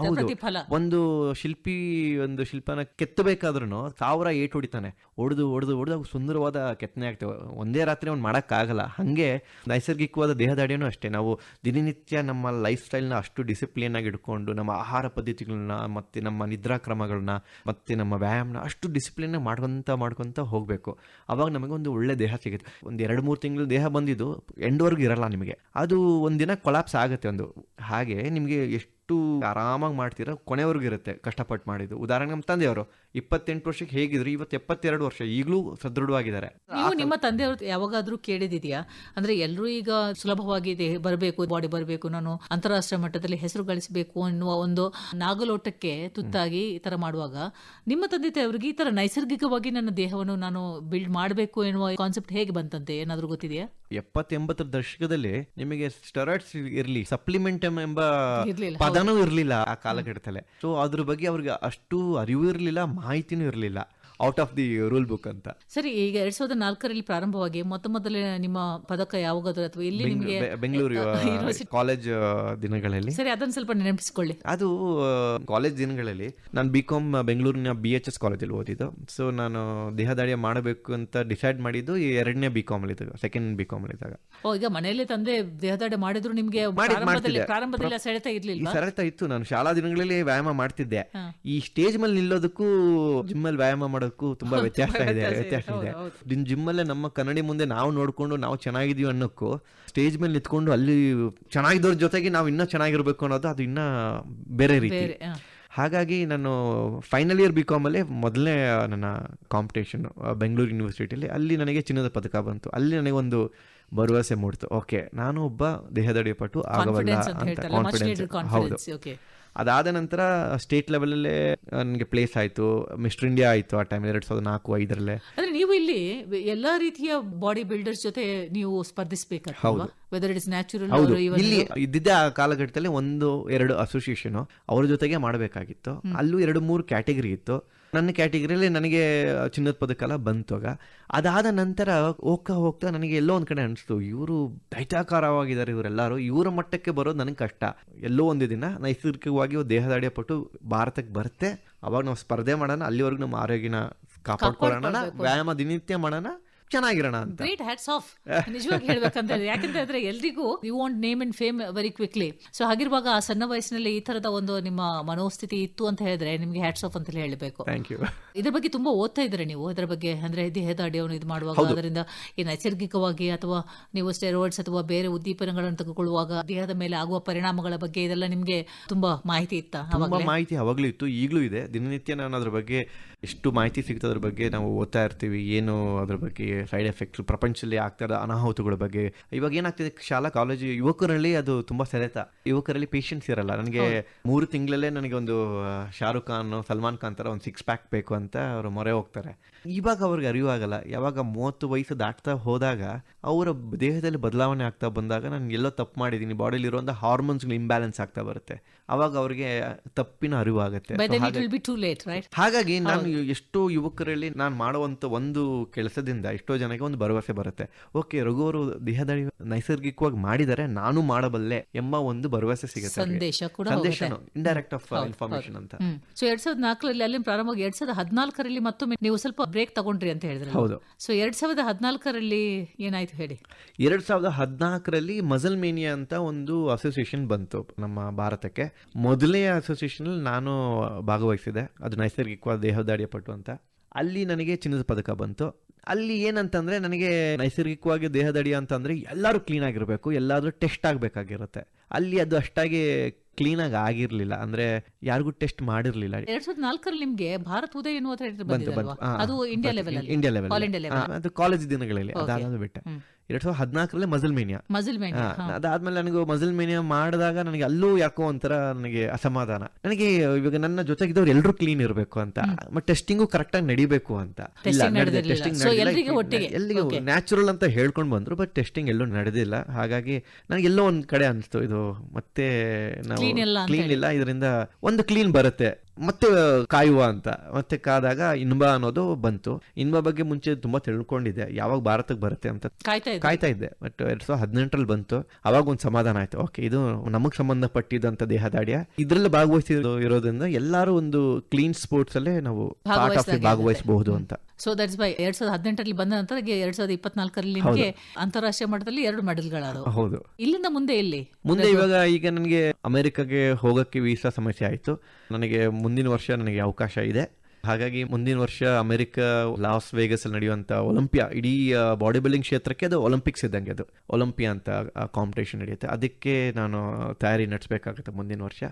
ಒಂದು. ಒಂದು ಶಿಲ್ಪಿ ಒಂದು ಶಿಲ್ಪನ ಕೆತ್ತಬೇಕಾದ್ರೂ ಸಾವಿರ ಏಟ್ ಹೊಡಿತಾನೆ. ಹೊಡೆದು ಹೊಡೆದು ಹೊಡೆದು ಸುಂದರವಾದ ಕೆತ್ತನೆ ಆಗ್ತೇವೆ. ಒಂದೇ ರಾತ್ರಿ ಅವ್ನು ಮಾಡೋಕ್ಕಾಗಲ್ಲ. ಹಾಗೆ ನೈಸರ್ಗಿಕವಾದ ದೇಹದಾಡಿಯೂ ಅಷ್ಟೇ. ನಾವು ದಿನನಿತ್ಯ ನಮ್ಮ ಲೈಫ್ ಸ್ಟೈಲ್ನ ಅಷ್ಟು ಡಿಸಿಪ್ಲಿನ್ ಆಗಿ ಇಟ್ಕೊಂಡು ನಮ್ಮ ಆಹಾರ ಪದ್ಧತಿಗಳನ್ನ ಮತ್ತು ನಮ್ಮ ನಿದ್ರಾ ಕ್ರಮಗಳನ್ನ ಮತ್ತು ನಮ್ಮ ವ್ಯಾಯಾಮನ ಅಷ್ಟು ಡಿಸಿಪ್ಲಿನ್ ಮಾಡ್ಕೊತ ಮಾಡ್ಕೊತ ಹೋಗಬೇಕು. ಅವಾಗ ನಮಗೆ ಒಂದು ಒಳ್ಳೆ ದೇಹ ಸಿಗುತ್ತೆ. ಒಂದು ಎರಡು ಮೂರು ತಿಂಗಳು ದೇಹ ಬಂದಿದ್ದು ಎಂಡ್ವರೆಗೂ ಇರಲ್ಲ ನಿಮಗೆ. ಅದು ಒಂದಿನ ಕೊಲಾಪ್ಸ್ ಆಗುತ್ತೆ ಒಂದು. ಹಾಗೆ ನಿಮಗೆ ಎಷ್ಟು ಆರಾಮಾಗಿ ಮಾಡ್ತೀರಾ ಕೊನೆವರೆಗೂ ಇರುತ್ತೆ ಕಷ್ಟಪಟ್ಟು ಮಾಡಿದ್ದು. ಉದಾಹರಣೆ ನಮ್ಮ ತಂದೆಯವರು ಇಪ್ಪತ್ತೆಂಟು ವರ್ಷಕ್ಕೆ ಹೇಗಿದ್ರು ಇವತ್ತು ಎಪ್ಪತ್ತೆರಡು ವರ್ಷ ಈಗಲೂ ಸದೃಢವಾಗಿದ್ದಾರೆ. ನೀವು ನಿಮ್ಮ ತಂದೆಯವರು ಯಾವಾಗಾದ್ರೂ ಕೇಳಿದಿದ್ಯಾ? ಅಂದ್ರೆ ಎಲ್ಲರೂ ಈಗ ಸುಲಭವಾಗಿ ಬರಬೇಕು ಬಾಡಿ ಬರಬೇಕು ನಾನು ಅಂತಾರಾಷ್ಟ್ರೀಯ ಮಟ್ಟದಲ್ಲಿ ಹೆಸರು ಗಳಿಸಬೇಕು ಅನ್ನುವ ಒಂದು ನಾಗಲೋಟಕ್ಕೆ ತುತ್ತಾಗಿ ಈ ತರ ಮಾಡುವಾಗ ನಿಮ್ಮ ತಂದೆ ತಾಯಿಯವರಿಗೆ ಈ ತರ ನೈಸರ್ಗಿಕವಾಗಿ ನನ್ನ ದೇಹವನ್ನು ನಾನು ಬಿಲ್ಡ್ ಮಾಡಬೇಕು ಎನ್ನುವ ಕಾನ್ಸೆಪ್ಟ್ ಹೇಗೆ ಬಂತಂತೆ? ಏನಾದ್ರೂ ಗೊತ್ತಿದೆಯಾ? ಎಪ್ಪತ್ತೆಂಬತ್ತರ ದಶಕದಲ್ಲಿ ನಿಮಗೆ ಸ್ಟೆರಾಯ್ಡ್ಸ್ ಇರಲಿ ಸಪ್ಲಿಮೆಂಟ್ ಎಂಬ ಪದನೂ ಇರಲಿಲ್ಲ ಆ ಕಾಲಘಟ್ಟದಲ್ಲಿ. ಸೊ ಅದ್ರ ಬಗ್ಗೆ ಅವ್ರಿಗೆ ಅಷ್ಟು ಅರಿವು ಇರಲಿಲ್ಲ ಮಾಹಿತಿನೂ ಇರಲಿಲ್ಲ. Out of the rule book ಅಂತ. ಸರಿ ಈಗ ಎರಡ್ ಸಾವಿರದ ನಾಲ್ಕರಲ್ಲಿ ಪ್ರಾರಂಭವಾಗಿ ಮೊತ್ತ ಮೊದಲೇ ನಿಮ್ಮ ಪದಕ ಯಾವಾಗಾದ್ರೂ ಅಥವಾ ಎಲ್ಲಿ ನಿಮಗೆ ಬೆಂಗಳೂರು ಕಾಲೇಜ್ ದಿನಗಳಲ್ಲಿ. ಸರಿ ಅದನ್ನ ಸ್ವಲ್ಪ ನೆನಪಿಸ್ಕೊಳ್ಳಿ. ಅದು ಕಾಲೇಜ್ ದಿನಗಳಲ್ಲಿ ನಾನು ಬಿ ಕಾಮ್ ಬೆಂಗಳೂರಿನ ಬಿ ಎಚ್ ಎಸ್ ಕಾಲೇಜಲ್ಲಿ ಓದಿದ್ದು. ಸೊ ನಾನು ದೇಹದಾಳಿಯ ಮಾಡಬೇಕು ಅಂತ ಡಿಸೈಡ್ ಮಾಡಿದ್ದು ಈ ಎರಡನೇ ಬಿ ಕಾಮ್ ಇದ್ದಾಗ ಸೆಕೆಂಡ್ ಬಿ ಕಾಮ್ ಇದ್ದಾಗ. ಓ ಈಗ ಮನೆಯಲ್ಲಿ ತಂದೆ ದೇಹದಾಡೆ ಮಾಡಿದ್ರು ನಿಮಗೆ ಮಾಡಿದ್ ಪ್ರಾರಂಭದಲ್ಲಿ ಸೆಳೆತ ಈ ಇರ್ಲಿಲ್ವಾ ಸರಳತ ಇತ್ತು. ನಾನು ಶಾಲಾ ದಿನಗಳಲ್ಲಿ ವ್ಯಾಯಾಮ ಮಾಡ್ತಿದ್ದೆ. ಈ ಸ್ಟೇಜ್ ಮೇಲೆ ನಿಲ್ಲೋದಕ್ಕೂ ಜಿಮ್ ಅಲ್ಲಿ ವ್ಯಾಯಾಮ ಮಾಡೋದಕ್ಕೂ ತುಂಬಾ ವ್ಯತ್ಯಾಸ ಇದೆ ವ್ಯತ್ಯಾಸ ಇದೆ. ನಿನ್ ಜಿಮ್ ಅಲ್ಲೇ ನಮ್ಮ ಕನ್ನಡಿ ಮುಂದೆ ನಾವು ನೋಡ್ಕೊಂಡು ನಾವು ಚೆನ್ನಾಗಿದೀವಿ ಅನ್ನೋಕ್ಕೂ ಸ್ಟೇಜ್ ಮೇಲೆ ನಿಂತ್ಕೊಂಡು ಅಲ್ಲಿ ಚೆನ್ನಾಗಿದ್ದವ್ರ ಜೊತೆಗೆ ನಾವು ಇನ್ನೂ ಚೆನ್ನಾಗಿರ್ಬೇಕು ಅನ್ನೋದು ಅದು ಇನ್ನ ಬೇರೆ ರೀತಿ. ಹಾಗಾಗಿ ನಾನು ಫೈನಲ್ ಇಯರ್ ಬಿ ಕಾಮಲ್ಲೇ ಮೊದಲನೇ ನನ್ನ ಕಾಂಪಿಟೇಷನ್ ಬೆಂಗಳೂರು ಯೂನಿವರ್ಸಿಟಿಯಲ್ಲಿ ಅಲ್ಲಿ. ನನಗೆ ಚಿನ್ನದ ಪದಕ ಬಂತು. ಅಲ್ಲಿ ನನಗೆ ಒಂದು ಭರವಸೆ ಮೂಡ್ತು. ಓಕೆ ನಾನು ಒಬ್ಬ ದೇಹದಡಿಯಪಟ್ಟು ಆಗಬಲ್ಲ ಅಂತ ಕಾನ್ಫಿಡೆನ್ಸ್ ಹೌದು. ಅದಾದ ನಂತರ ಸ್ಟೇಟ್ ಲೆವೆಲಲ್ಲೇ ನನಗೆ ಪ್ಲೇಸ್ ಆಯಿತು. ಮಿಸ್ಟರ್ ಇಂಡಿಯಾ ಆಯಿತು ಆ ಟೈಮ್ ಎರಡು ಸಾವಿರದ ನಾಲ್ಕು ಐದರಲ್ಲೇ. ಅಂದ್ರೆ ನೀವು ಇಲ್ಲಿ ಎಲ್ಲಾ ರೀತಿಯ ಬಾಡಿ ಬಿಲ್ಡರ್ಸ್ ಜೊತೆ ನೀವು ಸ್ಪರ್ಧಿಸಬೇಕಾಗ್ತಲ್ವಾ? ವೆದರ್ ಇಟ್ ಇಸ್ ನ್ಯಾಚುರಲ್ ಹೌದು. ಇಲ್ಲಿ ಇದ್ದಿದ್ದೆ ಆ ಕಾಲಘಟ್ಟದಲ್ಲಿ ಒಂದು ಎರಡು ಅಸೋಸಿಯೇಷನ್ ಅವ್ರ ಜೊತೆಗೆ ಮಾಡಬೇಕಾಗಿತ್ತು. ಅಲ್ಲೂ ಎರಡು ಮೂರು ಕ್ಯಾಟಗರಿ ಇತ್ತು. ನನ್ನ ಕ್ಯಾಟಗರಿಯಲ್ಲಿ ನನಗೆ ಚಿನ್ನದ ಪದಕ ಎಲ್ಲ ಬಂತು ಆಗ. ಅದಾದ ನಂತರ ಹೋಗ್ತಾ ಹೋಗ್ತಾ ನನಗೆ ಎಲ್ಲೋ ಒಂದು ಕಡೆ ಅನಿಸ್ತು ಇವರು ದೈತಾಕಾರವಾಗಿದ್ದಾರೆ ಇವರೆಲ್ಲರೂ ಇವರ ಮಟ್ಟಕ್ಕೆ ಬರೋದು ನನಗೆ ಕಷ್ಟ. ಎಲ್ಲೋ ಒಂದು ದಿನ ನೈಸರ್ಗಿಕವಾಗಿ ದೇಹದಾಡಿಯ ಪಟ್ಟು ಭಾರತಕ್ಕೆ ಬರುತ್ತೆ ಅವಾಗ ನಾವು ಸ್ಪರ್ಧೆ ಮಾಡೋಣ ಅಲ್ಲಿವರೆಗೂ ನಮ್ಮ ಆರೋಗ್ಯನ ಕಾಪಾಡ್ಕೊಳ್ಳೋಣ ವ್ಯಾಯಾಮ ದಿನನಿತ್ಯ ಮಾಡೋಣ ಚೆನ್ನಾಗಿರೋಣ ಅಂತ. ಗ್ರೇಟ್ ಹ್ಯಾಟ್ಸ್ ಆಫ್ ನಿಜವಾಗಿ ಹೇಳ್ಬೇಕಂತ ಹೇಳಿ ಯಾಕಂತ ಹೇಳಿದ್ರೆ ಎಲ್ರಿಗೂ you want name and fame very quickly so ಹಾಗಿರುವಾಗ ಆ ಸಣ್ಣ ವಯಸ್ಸಿನಲ್ಲಿ ಈ ತರದ ಒಂದು ನಿಮ್ಮ ಮನೋಸ್ಥಿತಿ ಇತ್ತು ಅಂತ ಹೇಳಿದ್ರೆ ನಿಮ್ಗೆ ಹ್ಯಾಟ್ಸ್ ಆಫ್ ಅಂತ ಹೇಳಬೇಕು. ಥ್ಯಾಂಕ್ ಯು ಇದ್ರ ಬಗ್ಗೆ ತುಂಬಾ ಓದ್ತಾ ಇದ್ರೆ ನೀವು? ಇದ್ರ ಬಗ್ಗೆ ಅಂದ್ರೆ ದೇಹದ ಅಡಿಯನ್ನು ಇದು ಮಾಡುವಾಗ ಅದರಿಂದ ಈ ನೈಸರ್ಗಿಕವಾಗಿ ಅಥವಾ ನೀವು ಸ್ಟೆರಾಯ್ಡ್ಸ್ ಅಥವಾ ಬೇರೆ ಉದ್ದೀಪನಗಳನ್ನು ತೆಗೆದುಕೊಳ್ಳುವಾಗ ದೇಹದ ಮೇಲೆ ಆಗುವ ಪರಿಣಾಮಗಳ ಬಗ್ಗೆ ಇದೆಲ್ಲ ನಿಮ್ಗೆ ತುಂಬಾ ಮಾಹಿತಿ ಇತ್ತ ತುಂಬಾ ಮಾಹಿತಿ ಅವಾಗ್ಲೂ ಇತ್ತು. ಈಗಲೂ ಇದೆ. ದಿನನಿತ್ಯ ನಾನು ಅದ್ರ ಬಗ್ಗೆ ಎಷ್ಟು ಮಾಹಿತಿ ಸಿಗ್ತದ್ರ ಅದ್ರ ಬಗ್ಗೆ ನಾವು ಓದ್ತಾ ಇರ್ತೀವಿ ಏನು ಅದ್ರ ಬಗ್ಗೆ ಸೈಡ್ ಎಫೆಕ್ಟ್ಸ್ ಪ್ರಪಂಚದಲ್ಲಿ ಆಗ್ತಾ ಇರೋ ಅನಾಹುತಗಳ ಬಗ್ಗೆ. ಇವಾಗ ಏನಾಗ್ತಿದೆ ಶಾಲಾ ಕಾಲೇಜು ಯುವಕರಲ್ಲಿ ಅದು ತುಂಬಾ ಸೆಳೆತ ಯುವಕರಲ್ಲಿ ಪೇಷನ್ಸ್ ಇರಲ್ಲ. ನನಗೆ ಮೂರು ತಿಂಗಳಲ್ಲೇ ನನಗೆ ಒಂದು ಶಾರುಖ್ ಖಾನ್ ಸಲ್ಮಾನ್ ಖಾನ್ ತರ ಒಂದು ಸಿಕ್ಸ್ ಪ್ಯಾಕ್ ಬೇಕು ಅಂತ ಅವರು ಮೊರೆ ಹೋಗ್ತಾರೆ. ಇವಾಗ ಅವ್ರಿಗೆ ಅರಿವಾಗಲ್ಲ ಯಾವಾಗ ಮೂವತ್ತು ವಯಸ್ಸು ದಾಟ್ತಾ ಹೋದಾಗ ಅವರ ದೇಹದಲ್ಲಿ ಬದಲಾವಣೆ ಆಗ್ತಾ ಬಂದಾಗ ನಾನು ಎಲ್ಲೋ ತಪ್ಪು ಮಾಡಿದ್ದೀನಿ ಬಾಡಿಲಿ ಇರುವಂತ ಹಾರ್ಮೋನ್ಸ್ಗಳು ಇಂಬ್ಯಾಲೆನ್ಸ್ ಆಗ್ತಾ ಬರುತ್ತೆ. ಅವಾಗ ಅವ್ರಿಗೆ ತಪ್ಪಿನ ಅರಿವಾಗುತ್ತೆ. ಹಾಗಾಗಿ- ನಾನು ಎಷ್ಟೋ ಯುವಕರಲ್ಲಿ ನಾನು ಮಾಡುವಂತ ಒಂದು ಕೆಲಸದಿಂದ ಎಷ್ಟೋ ಜನಕ್ಕೆ ಒಂದು ಭರವಸೆ ಬರುತ್ತೆ. ಓಕೆ ರಘು ಅವರು ದೇಹದಾಡಿ ನೈಸರ್ಗಿಕವಾಗಿ ಮಾಡಿದರೆ ನಾನು ಮಾಡಬಲ್ಲೆ ಎಂಬ ಒಂದು ಭರವಸೆ ಸಿಗುತ್ತೆ ಸಂದೇಶ. ಇಂಡೈರೆಕ್ಟ್ ಆಫ್ ಇನ್ಫಾರ್ಮೇಶನ್ ಅಂತ. ಸೊ ಎರಡ್ ಸಾವಿರದ ನಾಲ್ಕರಲ್ಲಿ ಅಲ್ಲಿ ಪ್ರಾರಂಭವಾಗಿ ಎರಡ್ ಸಾವಿರದ ಹದಿನಾಲ್ಕರಲ್ಲಿ ಮತ್ತೊಮ್ಮೆ ನೀವು ಸ್ವಲ್ಪ ಬ್ರೇಕ್ ತಗೊಂಡ್ರಿ ಅಂತ ಹೇಳಿದ್ರೆ ಹೌದು. ಸೊ ಎರಡ್ ಸಾವಿರದ ಹದಿನಾಲ್ಕರಲ್ಲಿ ಏನಾಯ್ತು? ಹೇಳಿ. ಎರಡ್ ಸಾವಿರದ ಹದಿನಾಲ್ಕರಲ್ಲಿ ಮಜಲ್ ಮೇನಿಯಾ ಅಂತ ಒಂದು ಅಸೋಸಿಯೇಷನ್ ಬಂತು ನಮ್ಮ ಭಾರತಕ್ಕೆ. ಮೊದಲನೇ ಅಸೋಸಿಯೇಷನ್ ನಾನು ಭಾಗವಹಿಸಿದೆ. ಅದು ನೈಸರ್ಗಿಕವಾದ ದೇಹದಾಡಿಯ ಪಟ್ಟು ಅಂತ. ಅಲ್ಲಿ ನನಗೆ ಚಿನ್ನದ ಪದಕ ಬಂತು. ಅಲ್ಲಿ ಏನಂತಂದ್ರೆ ನನಗೆ ನೈಸರ್ಗಿಕವಾಗಿ ದೇಹದಡಿ ಅಂತಂದ್ರೆ ಎಲ್ಲರೂ ಕ್ಲೀನ್ ಆಗಿರಬೇಕು ಎಲ್ಲಾದ್ರೂ ಟೆಸ್ಟ್ ಆಗಬೇಕಾಗಿರುತ್ತೆ. ಅಲ್ಲಿ ಅದು ಅಷ್ಟಾಗಿ ಕ್ಲೀನ್ ಆಗಿ ಆಗಿರ್ಲಿಲ್ಲ ಅಂದ್ರೆ ಯಾರಿಗೂ ಟೆಸ್ಟ್ ಮಾಡಿರ್ಲಿಲ್ಲ. ಎರಡ್ ಸಾವಿರದ ನಾಲ್ಕರಲ್ಲಿ ನಿಮ್ಗೆ ಭಾರತ್ ಉದಯ ಎನ್ನುವ title ಬಂದಿದೆ ಅಲ್ವಾ? ಅದು ಇಂಡಿಯಾ. ಲೆವೆಲ್ ಇಂಡಿಯಾ ಲೆವೆಲ್ ಅದು ಕಾಲೇಜ್ ದಿನಗಳಲ್ಲಿ ಅದಾದ ಬಿಟ್ಟೆ. ಎರಡ್ ಸಾವಿರದ ಹದಿನಾಲ್ಕರಲ್ಲಿ ಮಜಲ್ ಮೇನಿಯಾ ಮಜಲ್ ಮೇನಿಯಾ ಹಾ, ಅದಾದ್ಮೇಲೆ ನನಗೆ ಮಜಲ್ ಮೇನಿಯಾ ಮಾಡಿದಾಗ ನನಗೆ ಅಲ್ಲೂ ಯಾಕೋ ಒಂಥರ ನನಗೆ ಅಸಮಾಧಾನ. ನನಗೆ ಇವಾಗ ನನ್ನ ಜೊತೆಗಿದ್ದವ್ರು ಎಲ್ಲರೂ ಕ್ಲೀನ್ ಇರಬೇಕು ಅಂತ. ಮತ್ತೆ ಟೆಸ್ಟಿಂಗು ಕರೆಕ್ಟ್ ಆಗಿ ನಡಿಬೇಕು ಅಂತ. Testing ನಡೆದಿರ್ಲಿಲ್ಲ. So ಎಲ್ರಿಗೂ ಒಟ್ಟಿಗೆ. ಎಲ್ಲಿಗೆ ನ್ಯಾಚುರಲ್ ಅಂತ ಹೇಳ್ಕೊಂಡು ಬಂದ್ರು ಬಟ್ ಟೆಸ್ಟಿಂಗ್ ಎಲ್ಲೂ ನಡೆದಿಲ್ಲ. ಹಾಗಾಗಿ ನನಗೆ ಎಲ್ಲೋ ಒಂದ್ ಕಡೆ ಅನಿಸ್ತು ಇದು ಮತ್ತೆ ನಾವು Clean ಇಲ್ಲ ಅಂತ ಕ್ಲೀನ್ ಇಲ್ಲ. ಇದರಿಂದ ಒಂದು ಕ್ಲೀನ್ ಬರುತ್ತೆ. ಮತ್ತೆ ಕಾಯುವ ಅಂತ. ಮತ್ತೆ ಕಾದಾಗ ಇನ್ಬ ಅನ್ನೋದು ಬಂತು. ಇನ್ಬಾ ಬಗ್ಗೆ ಮುಂಚೆ ತುಂಬಾ ತಿಳ್ಕೊಂಡಿದ್ದೆ. ಯಾವಾಗ ಭಾರತಕ್ಕೆ ಬರುತ್ತೆ ಅಂತ. ಕಾಯ್ತಾ ಇದ್ದೆ. ಬಟ್ ಎರಡ್ ಸಾವಿರದ ಹದಿನೆಂಟರಲ್ಲಿ ಬಂತು. ಅವಾಗ ಒಂದು ಸಮಾಧಾನ ಆಯ್ತು. ಓಕೆ ಇದು ನಮಗ್ ಸಂಬಂಧಪಟ್ಟಿದಂತ ದೇಹದಾಡ್ಯ ಇದ್ರಲ್ಲಿ ಭಾಗವಹಿಸಿರೋ ಇರೋದ್ರಿಂದ ಎಲ್ಲಾರು ಒಂದು ಕ್ಲೀನ್ ಸ್ಪೋರ್ಟ್ಸ್ ಅಲ್ಲೇ ನಾವು ಪಾರ್ಟ್ ಆಫ್ ಭಾಗವಹಿಸಬಹುದು ಅಂತ. ಸೊ ದಟ್ಸ್ ಬೈ ಎರಡ್ ಸಾವಿರದ ಹದಿನೆಂಟರಲ್ಲಿ ಬಂದ ನಂತರ ಎರಡ್ ಸಾವಿರದ ಇಪ್ಪತ್ನಾಲ್ಕರಲ್ಲಿ ನಿಮಗೆ ಅಂತಾರಾಷ್ಟ್ರೀಯ ಮಟ್ಟದಲ್ಲಿ ಎರಡು ಮೆಡಲ್ಗಳಾದವು ಹೌದು. ಇಲ್ಲಿಂದ ಮುಂದೆ ಇಲ್ಲಿ ಮುಂದೆ ಇವಾಗ ಈಗ ನನಗೆ ಅಮೆರಿಕಗೆ ಹೋಗಕ್ಕೆ ವೀಸಾ ಸಮಸ್ಯೆ ಆಯಿತು. ನನಗೆ ಮುಂದಿನ ವರ್ಷ ನನಗೆ ಅವಕಾಶ ಇದೆ. ಹಾಗಾಗಿ ಮುಂದಿನ ವರ್ಷ ಅಮೆರಿಕ ಲಾಸ್ ವೇಗಸ್ ಅಲ್ಲಿ ನಡೆಯುವಂತ ಒಲಿಂಪಿಯಾ ಇಡೀ ಬಾಡಿ ಬಿಲ್ಡಿಂಗ್ ಕ್ಷೇತ್ರಕ್ಕೆ ಅದು ಒಲಿಂಪಿಕ್ಸ್ ಇದ್ದಂಗೆ ಅದು. ಒಲಿಂಪಿಯಾ ಅಂತ ಕಾಂಪಿಟೇಷನ್ ನಡೆಯುತ್ತೆ. ಅದಕ್ಕೆ ನಾನು ತಯಾರಿ ನಡೆಸಬೇಕಾಗುತ್ತೆ ಮುಂದಿನ ವರ್ಷ.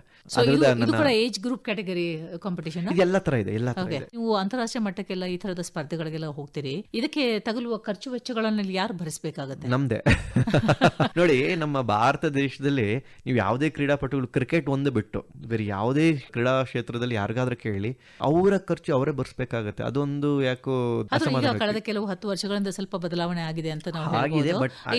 ಏಜ್ ಗ್ರೂಪ್ ಕ್ಯಾಟಗರಿ ಕಾಂಪಿಟೇಷನ್ ಎಲ್ಲ ತರ ಇದೆ ಎಲ್ಲ ತರ ಇದೆ. ನೀವು ಅಂತಾರಾಷ್ಟ್ರೀಯ ಮಟ್ಟಕ್ಕೆಲ್ಲ ಈ ತರದ ಸ್ಪರ್ಧೆಗಳಿಗೆಲ್ಲ ಹೋಗ್ತೀರಿ. ಇದಕ್ಕೆ ತಗುಲುವ ಖರ್ಚು ವೆಚ್ಚಗಳನ್ನ ಯಾರು ಭರಿಸಬೇಕಾಗುತ್ತೆ? ನಮ್ದೆ. [laughs] ನೋಡಿ ನಮ್ಮ ಭಾರತ ದೇಶದಲ್ಲಿ ನೀವು ಯಾವುದೇ ಕ್ರೀಡಾಪಟುಗಳು ಕ್ರಿಕೆಟ್ ಒಂದು ಬಿಟ್ಟು ಬೇರೆ ಯಾವುದೇ ಕ್ರೀಡಾ ಕ್ಷೇತ್ರದಲ್ಲಿ ಯಾರಿಗಾದ್ರೂ ಕೇಳಿ ಅವರ ಖರ್ಚು ಅವರೇ ಬರ್ಸ್ಬೇಕಾಗತ್ತೆ. ಅದೊಂದು ಯಾಕೋ ಕಳೆದ ಕೆಲವು ಹತ್ತು ವರ್ಷಗಳಿಂದ ಸ್ವಲ್ಪ ಬದಲಾವಣೆ ಆಗಿದೆ ಅಂತ ನಾವು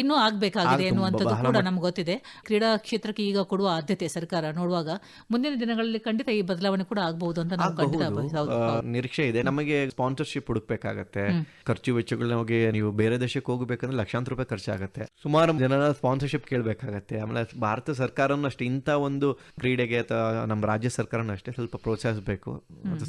ಇನ್ನೂ ಆಗ್ಬೇಕಾಗಿದೆ ಎನ್ನುವಂಥದ್ದು ಕೂಡ ನಮ್ಗೆ ಗೊತ್ತಿದೆ. ಕ್ರೀಡಾ ಕ್ಷೇತ್ರಕ್ಕೆ ಈಗ ಕೊಡುವ ಆದ್ಯತೆ ಸರ್ಕಾರ ನೋಡುವಾಗ ಮುಂದಿನ ದಿನಗಳಲ್ಲಿ ಖಂಡಿತ ಈ ಬದಲಾವಣೆ ಕೂಡ ಆಗಬಹುದು ಅಂತ ನಾವು ಖಂಡಿತ ನಿರೀಕ್ಷೆ ಇದೆ. ನಮಗೆ ಸ್ಪಾನ್ಸರ್ಶಿಪ್ ಹುಡುಕ್ಬೇಕಾಗತ್ತೆ. ಖರ್ಚು ವೆಚ್ಚಗಳು ನಮಗೆ ನೀವು ಬೇರೆ ದೇಶಕ್ಕೆ ಹೋಗಬೇಕಂದ್ರೆ ಲಕ್ಷಾಂತರ ರೂಪಾಯಿ ಖರ್ಚಾಗತ್ತೆ. ಸುಮಾರು ಜನರ ಸ್ಪಾನ್ಸರ್ಶಿಪ್ ಕೇಳಬೇಕಾಗತ್ತೆ. ಆಮೇಲೆ ಭಾರತ ಸರ್ಕಾರನೂ ಅಷ್ಟೇ ಇಂಥ ಒಂದು ಕ್ರೀಡೆಗೆ ಅಥವಾ ನಮ್ಮ ರಾಜ್ಯ ಸರ್ಕಾರನೂ ಅಷ್ಟೇ ಸ್ವಲ್ಪ ಪ್ರೋತ್ಸಾಹಿಸಬೇಕು.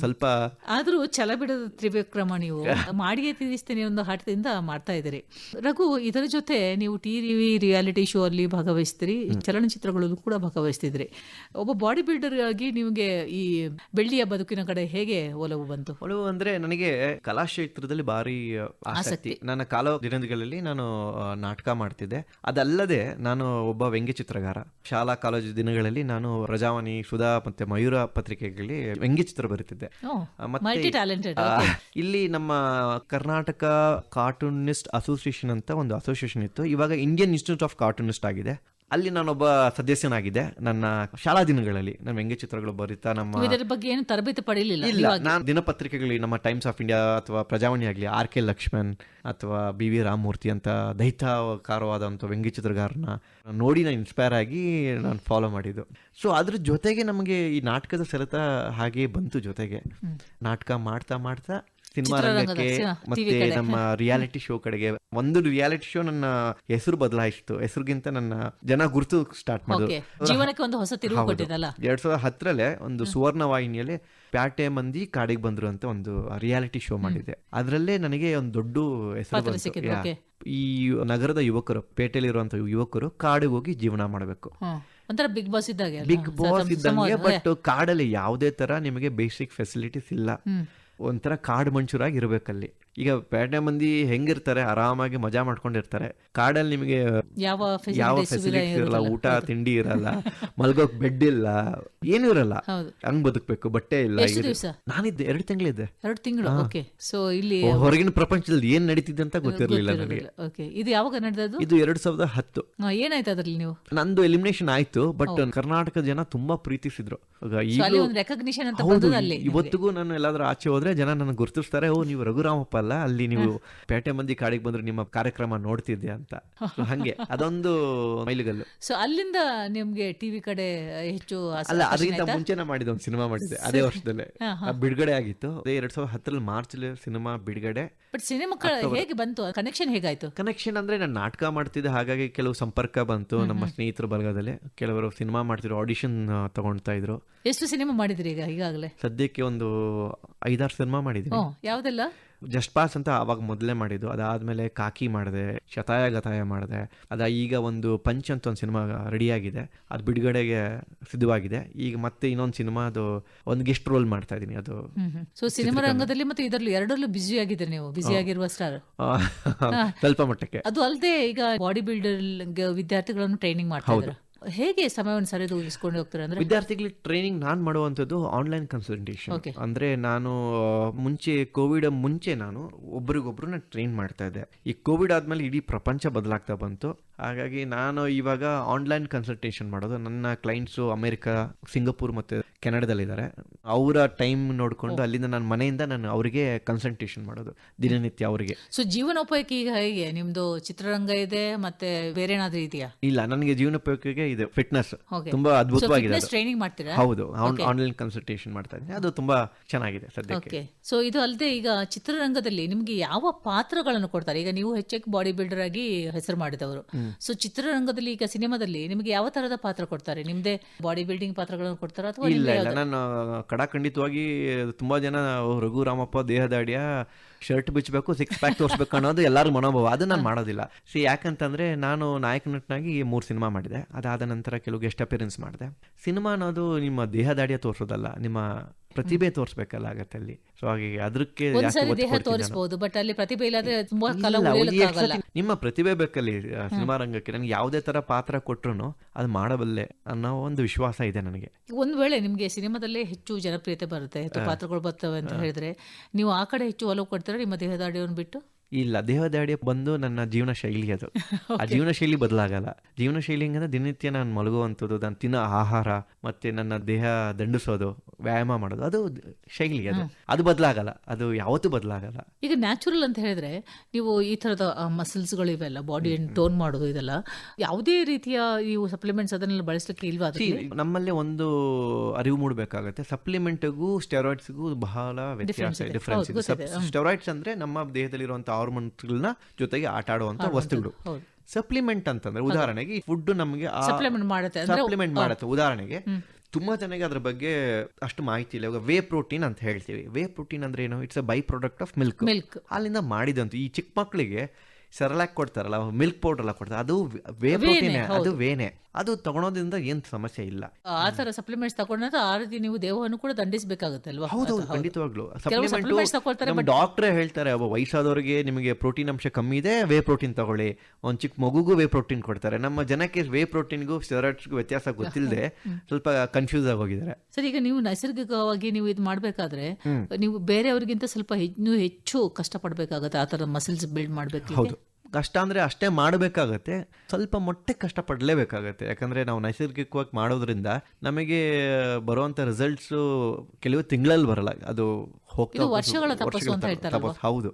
ಸ್ವಲ್ಪ ಆದ್ರೂ ಛಲ ಬಿಡದ ತ್ರಿವಿಕ್ರಮ ನೀವು [laughs] ಮಾಡಿಗೆ ತೀರಿಸ್ತೇನೆ ಒಂದು ಹಾಟದಿಂದ ಮಾಡ್ತಾ ಇದ್ದೀರಿ. ರಘು ಇದರ ಜೊತೆ ನೀವು ಟಿವಿ ರಿಯಾಲಿಟಿ ಶೋ ಅಲ್ಲಿ ಭಾಗವಹಿಸ್ತೀರಿ ಚಲನಚಿತ್ರಗಳಲ್ಲೂ ಕೂಡ ಭಾಗವಹಿಸ್ತಿದ್ರಿ ಒಬ್ಬ ಬಾಡಿ ಬಿಲ್ಡರ್ ಆಗಿ ನಿಮಗೆ ಈ ಬೆಳ್ಳಿಯ ಬದುಕಿನ ಕಡೆ ಹೇಗೆ ಒಲವು ಬಂತು? ಒಲವು ಅಂದ್ರೆ ನನಗೆ ಕಲಾಕ್ಷೇತ್ರದಲ್ಲಿ ಭಾರಿ ಆಸಕ್ತಿ. ನನ್ನ ಕಾಲ ದಿನಗಳಲ್ಲಿ ನಾನು ನಾಟಕ ಮಾಡ್ತಿದ್ದೆ. ಅದಲ್ಲದೆ ನಾನು ಒಬ್ಬ ವ್ಯಂಗ್ಯ ಚಿತ್ರಗಾರ. ಶಾಲಾ ಕಾಲೇಜು ದಿನಗಳಲ್ಲಿ ನಾನು ರಜಾವಣಿ ಸುಧಾ ಮತ್ತೆ ಮಯೂರ ಪತ್ರಿಕೆಗಳಲ್ಲಿ ವ್ಯಂಗ್ಯ ಚಿತ್ರ ಬರೀತಿದ್ದೆ ಮಲ್ಟಿ ಟ್ಯಾಲೆಂಟೆಡ್ ಇಲ್ಲಿ ನಮ್ಮ ಕರ್ನಾಟಕ ಕಾರ್ಟೂನಿಸ್ಟ್ ಅಸೋಸಿಯೇಷನ್ ಅಂತ ಒಂದು ಅಸೋಸಿಯೇಷನ್ ಇತ್ತು. ಇವಾಗ ಇಂಡಿಯನ್ ಇನ್ಸ್ಟಿಟ್ಯೂಟ್ ಆಫ್ ಕಾರ್ಟೂನಿಸ್ಟ್ ಆಗಿದೆ. ಅಲ್ಲಿ ನಾನೊಬ್ಬ ಸದಸ್ಯನಾಗಿದ್ದೆ. ನನ್ನ ಶಾಲಾ ದಿನಗಳಲ್ಲಿ ನಮ್ಮ ವ್ಯಂಗ್ಯ ಚಿತ್ರಗಳು ಬರೀತಾ ನಮ್ಮ ಇದರ ಬಗ್ಗೆ ಏನು ತರಬೇತಿ ಪಡೆಯಲಿಲ್ಲ ಇಲ್ಲ ನಾನು ದಿನಪತ್ರಿಕೆಗಳಲ್ಲಿ ನಮ್ಮ ಟೈಮ್ಸ್ ಆಫ್ ಇಂಡಿಯಾ ಅಥವಾ ಪ್ರಜಾವಾಣಿ ಆಗಲಿ ಆರ್ ಕೆ ಲಕ್ಷ್ಮಣ್ ಅಥವಾ ಬಿ ವಿ ರಾಮಮೂರ್ತಿ ಅಂತ ದೈತಾಕಾರವಾದಂಥ ವ್ಯಂಗ್ಯ ಚಿತ್ರಗಾರನ ನೋಡಿ ನಾನು ಇನ್ಸ್ಪೈರ್ ಆಗಿ ನಾನು ಫಾಲೋ ಮಾಡಿದ್ದು. ಸೊ ಅದ್ರ ಜೊತೆಗೆ ನಮಗೆ ಈ ನಾಟಕದ ಸೆಳೆತ ಹಾಗೆ ಬಂತು ಜೊತೆಗೆ. ನಾಟಕ ಮಾಡ್ತಾ ಮಾಡ್ತಾ ಸಿನಿಮಾ ರಂಗಕ್ಕೆ ಮತ್ತೆ. ನಮ್ಮ ರಿಯಾಲಿಟಿ ಶೋ ಕಡೆಗೆ. ಒಂದು ರಿಯಾಲಿಟಿ ಶೋ ನನ್ನ ಹೆಸರು ಬದಲಾಯಿಸಿತು. ಹೆಸರುಗಿಂತ ನನ್ನ ಜನ ಗುರುತು ಸ್ಟಾರ್ಟ್ ಮಾಡಿದ್ರು ಜೀವನಕ್ಕೆ ಒಂದು ಹೊಸ ತಿರುವು. ಕೊಟ್ಟಿದ್ದಲ್ಲ. ಎರಡ್ ಸಾವಿರದ ಹತ್ತರಲ್ಲೇ ಒಂದು ಸುವರ್ಣ ವಾಹಿನಿಯಲ್ಲಿ ಪ್ಯಾಟೆ ಮಂದಿ ಕಾಡಿಗೆ ಬಂದ್ರು ಅಂತ ಒಂದು ರಿಯಾಲಿಟಿ ಶೋ ಮಾಡಿದೆ ಅದರಲ್ಲೇ ನನಗೆ ಒಂದು ದೊಡ್ಡ ಹೆಸರು. ಈ ನಗರದ ಯುವಕರು ಪೇಟೆಲಿರುವಂತ ಯುವಕರು ಕಾಡಿಗೆ ಹೋಗಿ ಜೀವನ ಮಾಡಬೇಕು. ಒಂಥರ ಬಿಗ್ ಬಾಸ್ ಇದ್ದಾಗ ಬಿಗ್ ಬಾಸ್ ಇದ್ದಂಗೆ ಬಟ್ ಕಾಡಲ್ಲಿ ಯಾವುದೇ ತರ ನಿಮಗೆ ಬೇಸಿಕ್ ಫೆಸಿಲಿಟೀಸ್ ಇಲ್ಲ. ಒಂಥರ ಕಾಡು ಮಂಚೂರಾಗಿ ಇರ್ಬೇಕಲ್ಲಿ ಈಗ ಪೇಟೆ ಮಂದಿ ಹೆಂಗಿರ್ತಾರೆ ಆರಾಮಾಗಿ ಮಜಾ ಮಾಡ್ಕೊಂಡಿರ್ತಾರೆ. ಕಾಡಲ್ಲಿ ನಿಮಗೆ ಯಾವ ಯಾವ ಇಲ್ಲ, ಇರಲ್ಲ ಊಟ ತಿಂಡಿ ಇರಲ್ಲ ಮಲ್ಗೋಕ್ ಬೆಡ್ ಇಲ್ಲ ಏನೂ ಇರಲ್ಲ. ಹಂಗ್ ಬದುಕ್ಬೇಕು ಬಟ್ಟೆ ಇಲ್ಲ? ನಾನಿದ್ದೆ ಎರಡು ತಿಂಗಳಿದ್ದೆ. ಎರಡು ತಿಂಗಳು ಓಕೆ. ಸೊ ಇಲ್ಲಿ ಹೊರಗಿನ ಪ್ರಪಂಚದಲ್ಲಿ ಏನ್ ನಡೀತಿದೆ ಅಂತ ಗೊತ್ತಿರಲಿಲ್ಲ ನನಗೆ. ಓಕೆ. ಇದು ಯಾವಾಗ ನಡೆದದ್ದು? ಇದು ಎರಡ್ ಸಾವಿರದ ಹತ್ತು. ಏನಾಯ್ತು ಅದ್ರಲ್ಲಿ ನೀವು? ನಂದು ಎಲಿಮಿನೇಷನ್ ಆಯ್ತು ಬಟ್ ಕರ್ನಾಟಕ ಜನ ತುಂಬಾ ಪ್ರೀತಿಸಿದ್ರು. ಇವತ್ತಿಗೂ ನಾನು ಎಲ್ಲಾದ್ರೂ ಆಚೆ ಹೋದ್ರೆ ಜನ ನನ್ನ ಗುರುತಿಸ್ತಾರೆ ಓ ನೀವು ರಘುರಾಮಪ್ಪ ಅಲ್ಲ ಅಲ್ಲಿ ನೀವು ಪೇಟೆ ಮಂದಿ ಕಾಡಿಗೆ ಬಂದ್ರೆ ನಿಮ್ಮ ಕಾರ್ಯಕ್ರಮ ನೋಡ್ತಿದ್ದೆ ಅಂತ. ಹಂಗೆ. ಅದೊಂದು ಮೈಲಿಗಲ್ಲು. ಸೊ ಅಲ್ಲಿಂದ ನಿಮ್ಗೆ ಟಿವಿ ಕಡೆ ಹೆಚ್ಚು ಅಲ್ಲ ಅದಕ್ಕಿಂತ? ಮುಂಚೆನೆ ಮಾಡಿದ ಒಂದು ಸಿನಿಮಾ ಮಾಡಿದೆ ಅದೇ ವರ್ಷದಲ್ಲೇ. ಬಿಡುಗಡೆ ಆಗಿತ್ತು. ಅದೇ ಎರಡ್ ಸಾವಿರದ ಹತ್ತರಲ್ಲಿ ಮಾರ್ಚ್ ಸಿನಿಮಾ ಬಿಡುಗಡೆ. ಬಟ್ ಸಿನಿಮಾ ಹೇಗೆ ಬಂತು? ಕನೆಕ್ಷನ್ ಹೇಗಾಯ್ತು? ಕನೆಕ್ಷನ್ ಅಂದ್ರೆ ನಾನು ನಾಟಕ ಮಾಡ್ತಿದ್ದೆ. ಹಾಗಾಗಿ ಕೆಲವು ಸಂಪರ್ಕ ಬಂತು ನಮ್ಮ ಸ್ನೇಹಿತರ ಬಳಗದಲ್ಲಿ ಕೆಲವರು ಸಿನಿಮಾ ಮಾಡ್ತಿದ್ರು ಆಡಿಷನ್ ತಗೊಳ್ತಾ ಇದ್ರು. ಎಷ್ಟು ಸಿನಿಮಾ ಮಾಡಿದ್ರಿ ಈಗ ಈಗಾಗಲೇ? ಸದ್ಯಕ್ಕೆ ಒಂದು ಐದಾರು ಸಿನಿಮಾ ಹ್ಮ್ ಯಾವ್ದೆಲ್ಲ? ಜಸ್ಟ್ ಪಾಸ್ ಅಂತ ಅವಾಗ ಮೊದಲೇ ಮಾಡಿದ್ದು. ಅದಾದ್ಮೇಲೆ ಕಾಕಿ ಮಾಡಿದೆ ಶತಾಯ ಗತಾಯ ಮಾಡಿದೆ. ಅದ ಈಗ ಒಂದು ಪಂಚ್ ಅಂತ ಒಂದು ಸಿನಿಮಾ ರೆಡಿಯಾಗಿದೆ. ಅದು ಬಿಡುಗಡೆಗೆ ಸಿದ್ಧವಾಗಿದೆ. ಈಗ ಮತ್ತೆ ಇನ್ನೊಂದು ಸಿನಿಮಾ ಅದು ಒಂದು ಗೆಸ್ಟ್ ರೋಲ್ ಮಾಡ್ತಾ ಇದ್ದೀನಿ ಅದು ಸೊ ಸಿನಿಮಾ ರಂಗದಲ್ಲಿ ಮತ್ತೆ ಇದರಲ್ಲಿ ಎರಡರಲ್ಲೂ ಬ್ಯುಸಿ ಆಗಿದ್ದೀರಿ ನೀವು? ಬ್ಯುಸಿ ಆಗಿರುವ ಸ್ಟಾರ್ ಸ್ವಲ್ಪ ಮಟ್ಟಕ್ಕೆ. ಅದು ಅಲ್ಲದೆ ಈಗ ಬಾಡಿ ಬಿಲ್ಡರ್ ವಿದ್ಯಾರ್ಥಿಗಳನ್ನು ಟ್ರೈನಿಂಗ್ ಮಾಡ್ತಾ ಇದ್ದಾರೆ? ಹೇಗೆ ಸಮಯವನ್ನು ಸರಿದು ಇಸ್ಕೊಂಡು ಹೋಗ್ತಾರೆ ಅಂದ್ರೆ? ವಿದ್ಯಾರ್ಥಿಗಳಿಗೆ ಟ್ರೈನಿಂಗ್ ನಾನು ಮಾಡುವಂಥದ್ದು ಆನ್ಲೈನ್ ಕನ್ಸಲ್ಟೇಷನ್ ಅಂದರೆ ನಾನು ಮುಂಚೆ ಕೋವಿಡ್ ಮುಂಚೆ ನಾನು ಒಬ್ರಿಗೊಬ್ರು ಟ್ರೈನ್ ಮಾಡ್ತಾ ಇದ್ದೆ. ಈ ಕೋವಿಡ್ ಆದ್ಮೇಲೆ ಇಡೀ ಪ್ರಪಂಚ ಬದಲಾಗ್ತಾ ಬಂತು. ಹಾಗಾಗಿ ನಾನು ಇವಾಗ ಆನ್ಲೈನ್ ಕನ್ಸಲ್ಟೇಷನ್ ಮಾಡೋದು. ನನ್ನ ಕ್ಲೈಂಟ್ಸು ಅಮೇರಿಕಾ ಸಿಂಗಾಪುರ್ ಮತ್ತೆ ಕೆನಡಾದಲ್ಲಿದ್ದಾರೆ. ಅವರ ಟೈಮ್ ನೋಡಿಕೊಂಡು ಅಲ್ಲಿಂದ ನನ್ನ ಮನೆಯಿಂದ ನಾನು ಅವರಿಗೆ ಕನ್ಸಲ್ಟೇಷನ್ ಮಾಡೋದು. ದಿನನಿತ್ಯ ಅವರಿಗೆ. ಸೊ ಜೀವನೋಪಾಯಕ್ಕೆ ಈಗ ಹೇಗೆ? ನಿಮ್ದು ಚಿತ್ರರಂಗ ಇದೆ ಮತ್ತೆ ಬೇರೆ ಏನಾದ್ರೂ ಇದೆಯಾ? ಇಲ್ಲ ನನಗೆ ಜೀವನೋಪಯೋಗಕ್ಕೆ ಇದು ಫಿಟ್ನೆಸ್ ತುಂಬಾ ಅದ್ಭುತವಾಗಿದೆ ಟ್ರೈನಿಂಗ್ ಮಾಡ್ತೀರಾ? ಹೌದು. ಆನ್ಲೈನ್ ಕನ್ಸಲ್ಟೇಷನ್ ಮಾಡ್ತಾ ಇದ್ದೀನಿ. ಅದು ತುಂಬಾ ಚೆನ್ನಾಗಿದೆ ಸದ್ಯಕ್ಕೆ. ಸೊ ಇದು ಅಲ್ಲದೆ ಈಗ ಚಿತ್ರರಂಗದಲ್ಲಿ ನಿಮ್ಗೆ ಯಾವ ಪಾತ್ರಗಳನ್ನು ಕೊಡ್ತಾರೆ? ಈಗ ನೀವು ಹೆಚ್ಚಾಗಿ ಬಾಡಿ ಬಿಲ್ಡರ್ ಆಗಿ ಹೆಸರು ಮಾಡಿದವರು. ಸೊ ಚಿತ್ರರಂಗದಲ್ಲಿ ಈಗ ಸಿನಿಮಾದಲ್ಲಿ ನಿಮ್ಗೆ ಯಾವ ತರದ ಪಾತ್ರ ಕೊಡ್ತಾರೆ? ನಿಮ್ದೆ ಬಾಡಿ ಬಿಲ್ಡಿಂಗ್ ಪಾತ್ರಗಳನ್ನು ಕೊಡ್ತಾರ ಅಥವಾ ಇಲ್ಲ? ನಾನು ಕಡಾಖಂಡಿತವಾಗಿ ತುಂಬಾ ಜನ ರಘು ರಾಮಪ್ಪ ದೇಹದಾಡಿಯ ಶರ್ಟ್ ಬಿಚ್ಚಬೇಕು ಸಿಕ್ಸ್ ಪ್ಯಾಕ್ ತೋರಿಸ್ಬೇಕು ಅನ್ನೋದು ಎಲ್ಲರೂ ಮನೋಭಾವ. ಅದು ನಾನು ಮಾಡೋದಿಲ್ಲ. ಸಿ ಯಾಕಂತಂದ್ರೆ ನಾನು ನಾಯಕ ನಟನಾಗಿ ಮೂರು ಸಿನಿಮಾ ಮಾಡಿದೆ. ಅದಾದ ನಂತರ ಕೆಲವು ಗೆಸ್ಟ್ ಅಪಿಯರೆನ್ಸ್ ಮಾಡಿದೆ. ಸಿನಿಮಾ ಅನ್ನೋದು ನಿಮ್ಮ ದೇಹದಾಡಿಯ ತೋರಿಸೋದಲ್ಲ ನಿಮ್ಮ ಪ್ರತಿಭೆ ತೋರಿಸ್ಬೇಕಲ್ಲ ಆಗತ್ತೆ ಅಲ್ಲಿ ಸೊ ಹಾಗೆ ಅದಕ್ಕೆ ತೋರಿಸಬಹುದು ಬಟ್ ಅಲ್ಲಿ ಪ್ರತಿಭೆ ಇಲ್ಲದ್ರೆ ನಿಮ್ಮ ಪ್ರತಿಭೆ ಬೇಕಲ್ಲಿ ಸಿನಿಮಾ ರಂಗಕ್ಕೆ. ನನಗೆ ಯಾವುದೇ ತರ ಪಾತ್ರ ಕೊಟ್ರು ಅದು ಮಾಡಬಲ್ಲೆ ಅನ್ನೋ ಒಂದು ವಿಶ್ವಾಸ ಇದೆ ನನಗೆ. ಒಂದ್ ವೇಳೆ ನಿಮ್ಗೆ ಸಿನಿಮಾದಲ್ಲೇ ಹೆಚ್ಚು ಜನಪ್ರಿಯತೆ ಬರುತ್ತೆ ಪಾತ್ರಗಳು ಬರ್ತವೆ ಅಂತ ಹೇಳಿದ್ರೆ ನೀವು ಆ ಕಡೆ ಹೆಚ್ಚು ಒಲವು ಕೊಡ್ತೀರಾ ನಿಮ್ಮ ದೇಹದಾಡಿಯನ್ನು ಬಿಟ್ಟು? ಇಲ್ಲ ದೇಹದಾಡಿ ಬಂದು ನನ್ನ ಜೀವನ ಶೈಲಿ ಅದು. [laughs] ಆ ಜೀವನ ಶೈಲಿ ಬದಲಾಗಲ್ಲ. ಜೀವನ ಶೈಲಿ ಹಿಂಗಂದ್ರೆ ದಿನನಿತ್ಯ ನಾನು ಮಲಗುವಂಥದ್ದು ನಾನು ತಿನ್ನೋ ಆಹಾರ ಮತ್ತೆ ನನ್ನ ದೇಹ ದಂಡಿಸೋದು ವ್ಯಾಯಾಮ ಮಾಡೋದು ಅದು ಶೈಲಿ ಅದು. ಅದು ಬದಲಾಗಲ್ಲ. ಅದು ಯಾವತ್ತೂ ಬದಲಾಗಲ್ಲ. ಈಗ ನ್ಯಾಚುರಲ್ ಅಂತ ಹೇಳಿದ್ರೆ ನೀವು ಈ ತರದ ಮಸಲ್ಸ್ಗಳು ಇವೆಲ್ಲ ಬಾಡಿ ಟೋನ್ ಮಾಡೋದು ಇದೆಲ್ಲ ಯಾವುದೇ ರೀತಿಯ ನೀವು ಸಪ್ಲಿಮೆಂಟ್ಸ್ ಅದನ್ನೆಲ್ಲ ಬಳಸಲಿಕ್ಕೆ ಇಲ್ವಾ ನಮ್ಮಲ್ಲಿ ಒಂದು ಅರಿವು ಮೂಡಬೇಕಾಗುತ್ತೆ. ಸಪ್ಲಿಮೆಂಟ್ಗೂ ಸ್ಟೆರಾಯ್ಡ್ಸ್ಗೂ ಬಹಳ ವ್ಯತ್ಯಾಸ. ಡಿಫ್ರೆನ್ಸ್ ಸ್ಟೆರಾಯ್ಡ್ಸ್ ಅಂದ್ರೆ ನಮ್ಮ ದೇಹದಲ್ಲಿರುವಂತಹ ಹಾರ್ಮೋನ್ಸ್ಗಳನ್ನ ಜೊತೆಗೆ ಆಟ ಆಡುವಂತ ವಸ್ತುಗಳು. ಸಪ್ಲಿಮೆಂಟ್ ಅಂತಂದ್ರೆ ಉದಾಹರಣೆಗೆ ಫುಡ್ ನಮಗೆ ಸಪ್ಲಿಮೆಂಟ್ ಮಾಡುತ್ತೆ ಸಪ್ಲಿಮೆಂಟ್ ಮಾಡುತ್ತೆ. ಉದಾಹರಣೆಗೆ ತುಂಬಾ ಜನಕ್ಕೆ ಅದ್ರ ಬಗ್ಗೆ ಅಷ್ಟು ಮಾಹಿತಿ ಇಲ್ಲ. ಇವಾಗ ವೇ ಪ್ರೋಟೀನ್ ಅಂತ ಹೇಳ್ತೀವಿ. ವೇ ಪ್ರೋಟೀನ್ ಅಂದ್ರೆ ಏನು? It's a by product of milk milk ಅಲ್ಲಿಂದ ಮಾಡಿದಂತೂ ಈ ಚಿಕ್ಕ ಮಕ್ಕಳಿಗೆ ಸರಳಾಗಿ ಕೊಡ್ತಾರಲ್ಲ ಮಿಲ್ಕ್ ಪೌಡರ್ ಎಲ್ಲ ಕೊಡ್ತಾರೆ. ಅದು ವೇ ಪ್ರೋಟೀನ್ ಅದು ವೇನೆ ಅದು ತಗೊಳೋದ್ರಿಂದ ಏನ್ ಸಮಸ್ಯೆ ಇಲ್ಲ. ಆ ತರ ಸಪ್ಲಿಮೆಂಟ್ಸ್ ತಗೊಂಡ್ರೆ ಆ ರೀತಿ ನೀವು ದೇಹವನ್ನು ಕೂಡ ದಂಡಿಸಬೇಕಾಗುತ್ತೆ ಅಲ್ವಾ ಹೌದು ಖಂಡಿತವಾಗ್ಲು. ಡಾಕ್ಟ್ರೇ ಹೇಳ್ತಾರೆ ಒಬ್ಬ ವಯಸ್ಸಾದವರಿಗೆ ನಿಮಗೆ ಪ್ರೋಟೀನ್ ಅಂಶ ಕಮ್ಮಿ ಇದೆ ವೇ ಪ್ರೋಟೀನ್ ತಗೊಳ್ಳಿ. ಒಂದ್ ಚಿಕ್ಕ ಮಗುಗೂ ವೇ ಪ್ರೋಟೀನ್ ಕೊಡ್ತಾರೆ. ನಮ್ಮ ಜನಕ್ಕೆ ವೇ ಪ್ರೋಟೀನ್ಗೂ ಸ್ಟೆರಾಯ್ಡ್ಸ್ಗೂ ವ್ಯತ್ಯಾಸ ಗೊತ್ತಿಲ್ಲದೆ [laughs] ಸ್ವಲ್ಪ ಕನ್ಫ್ಯೂಸ್ ಆಗೋಗಿದ್ದಾರೆ ಸರ್ ಈಗ ನೀವು ನೈಸರ್ಗಿಕವಾಗಿ ನೀವು ಇದು ಮಾಡಬೇಕಾದ್ರೆ ನೀವು ಬೇರೆಯವರಿಗಿಂತ ಸ್ವಲ್ಪ ಇನ್ನೂ ಹೆಚ್ಚು ಕಷ್ಟಪಡಬೇಕಾಗುತ್ತೆ ಆ ಥರ ಮಸಲ್ಸ್ ಬಿಲ್ಡ್ ಮಾಡಬೇಕು ಹೌದು. ಕಷ್ಟ ಅಂದರೆ ಅಷ್ಟೇ ಮಾಡಬೇಕಾಗತ್ತೆ. ಸ್ವಲ್ಪ ಮೊಟ್ಟೆ ಕಷ್ಟ ಯಾಕಂದರೆ ಯಾಕಂದ್ರೆ ನಾವು ನೈಸರ್ಗಿಕವಾಗಿ ಮಾಡೋದ್ರಿಂದ ನಮಗೆ ಬರುವಂಥ ರಿಸಲ್ಟ್ಸು ಕೆಲವು ತಿಂಗಳಲ್ಲಿ ಬರಲ್ಲ. ಅದು ಹೋಗ್ತಾ ವರ್ಷಗಳ ತಪಸ್ಸು ಅಂತ ಹೇಳ್ತಾರೆ? ತಪಸ್ಸು, ಹೌದು.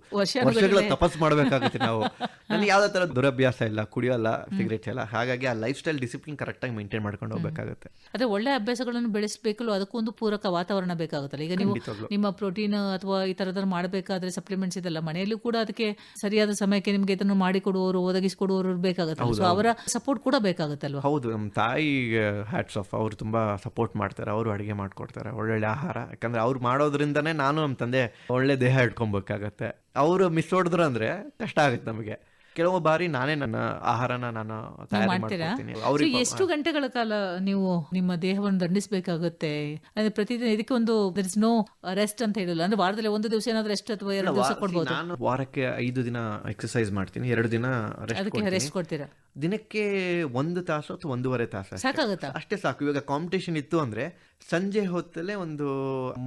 ವರ್ಷಗಳ ತಪಸ್ ಮಾಡಬೇಕಾಗುತ್ತೆ ನಾವು. [laughs] ನನಗೆ ಯಾವ್ದೇ ತರ ದುರಭ್ಯಾಸ ಇಲ್ಲ ಕುಡಿಯೋಲ್ಲ ಸಿಗರೇಟ್ ಎಲ್ಲ. ಹಾಗಾಗಿ ಆ ಲೈಫ್ ಸ್ಟೈಲ್ ಡಿಸಿಪ್ಲಿನ್ ಕರೆಕ್ಟಾಗಿ ಮೇಂಟೈನ್ ಮಾಡ್ಕೊಂಡು ಹೋಗ್ಬೇಕಾಗುತ್ತೆ. ಅದೇ ಒಳ್ಳೆ ಅಭ್ಯಾಸಗಳನ್ನು ಬೆಳೆಸಬೇಕಲ್ಲ ಅದಕ್ಕೊಂದು ಪೂರಕ ವಾತಾವರಣ ಬೇಕಾಗುತ್ತಲ್ಲ. ಈಗ ನೀವು ನಿಮ್ಮ ಪ್ರೋಟೀನ್ ಅಥವಾ ಈ ತರದನ್ನು ಮಾಡಬೇಕಾದ್ರೆ ಸಪ್ಲಿಮೆಂಟ್ಸ್ ಇದೆಲ್ಲ. ಮನೆಯಲ್ಲೂ ಕೂಡ ಅದಕ್ಕೆ ಸರಿಯಾದ ಸಮಯಕ್ಕೆ ನಿಮಗೆ ಇದನ್ನು ಮಾಡಿಕೊಡುವವರು ಒದಗಿಸಿಕೊಡುವವರು ಬೇಕಾಗುತ್ತೆ ಸೊ ಅವರ ಸಪೋರ್ಟ್ ಕೂಡ ಬೇಕಾಗುತ್ತಲ್ವ? ಹೌದು ನಮ್ಮ ತಾಯಿ ಹ್ಯಾಟ್ಸ್ ಆಫ್ ಅವರು ತುಂಬಾ ಸಪೋರ್ಟ್ ಮಾಡ್ತಾರೆ. ಅವರು ಅಡಿಗೆ ಮಾಡ್ಕೊಡ್ತಾರೆ. ಒಳ್ಳೊಳ್ಳೆ ಆಹಾರ. ಯಾಕಂದ್ರೆ ಅವ್ರು ಮಾಡೋದ್ರಿಂದನೇ ನಾನು ನಮ್ಮ ತಂದೆ ಒಳ್ಳೆ ದೇಹ ಇಟ್ಕೊಬೇಕಾಗತ್ತೆ. ಅವರು ಮಿಸ್ ಹೊಡೆದ್ರು ಅಂದ್ರೆ ಕಷ್ಟ ಆಗುತ್ತೆ ನಮಗೆ. ಕೆಲವು ಬಾರಿ ನಾನೇ ನನ್ನ ಆಹಾರನ ನಾನು ತಯಾರಿ ಅವ್ರಿಗೆ ಎಷ್ಟು ಗಂಟೆಗಳ ಕಾಲ ನೀವು ನಿಮ್ಮ ದೇಹವನ್ನು ದಂಡಿಸಬೇಕಾಗುತ್ತೆ? ಅಂದ್ರೆ ಪ್ರತಿದಿನ ಇದಕ್ಕೆ ಒಂದು ದರ್ ಇಸ್ ನೋ ರೆಸ್ಟ್ ಅಂತ ಹೇಳಿಲ್ಲ. ಅಂದ್ರೆ ವಾರದಲ್ಲಿ ಒಂದು ದಿವಸ ಏನಾದ್ರೂ ರೆಸ್ಟ್ ಅಥವಾ ಎರಡು ದಿವಸ ಕೊಡ್ಬೋದು? ನಾನು ವಾರಕ್ಕೆ ಐದು ದಿನ ಎಕ್ಸರ್ಸೈಸ್ ಮಾಡ್ತೀನಿ. ಎರಡು ದಿನ ರೆಸ್ಟ್ ಅದಕ್ಕೆ ರೆಸ್ಟ್ ಕೊಡ್ತೀರಾ? ದಿನಕ್ಕೆ ಒಂದು ತಾಸು ಅಥವಾ ಒಂದೂವರೆ ತಾಸು. ಸಾಕಾಗುತ್ತಾ? ಅಷ್ಟೇ ಸಾಕು. ಇವಾಗ ಕಾಂಪಿಟೇಷನ್ ಇತ್ತು ಅಂದ್ರೆ ಸಂಜೆ ಹೊತ್ತಲ್ಲೇ ಒಂದು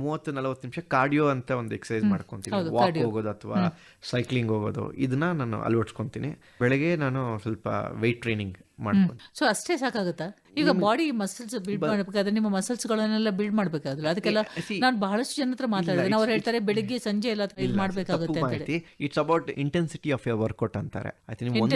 ಮೂವತ್ತು ನಲವತ್ತು ನಿಮಿಷ ಕಾರ್ಡಿಯೋ ಅಂತ ಒಂದು ಎಕ್ಸಸೈಸ್ ಮಾಡ್ಕೊಂತೀನಿ. ವಾಕ್ ಹೋಗೋದು ಅಥವಾ ಸೈಕ್ಲಿಂಗ್ ಹೋಗೋದು ಇದನ್ನ ನಾನು ಅಳವಡಿಸ್ಕೊಂತೀನಿ. ಬೆಳಗ್ಗೆ ನಾನು ಸ್ವಲ್ಪ ವೆಯ್ಟ್ ಟ್ರೈನಿಂಗ್ ಮಾಡ್ಕೊಂಡು ಸೊ ಅಷ್ಟೇ ಸಾಕಾಗುತ್ತಾ? ಈಗ ಬಾಡಿ ಮಸಲ್ಸ್ ಬಿಲ್ಡ್ ಮಾಡಬೇಕಾದ್ರೆ ನಿಮ್ಮ ಮಸಲ್ಸ್ ಗಳನ್ನೆಲ್ಲ ಬಿಲ್ಡ್ ಮಾಡ್ಬೇಕಾದ್ರೆ ಅದಕ್ಕೆಲ್ಲ ನಾನು ಬಹಳಷ್ಟು ಜನ ಹತ್ರ ಮಾತಾಡಿದ್ರೆ ಅವ್ರು ಹೇಳ್ತಾರೆ ಬೆಳಿಗ್ಗೆ ಸಂಜೆ ಎಲ್ಲ ಇದು ಮಾಡ್ಬೇಕಾಗುತ್ತೆ ಅಂತ it's about intensity of your workout ಅಂತಾರೆ. ಆಯ್ತು ನೀವು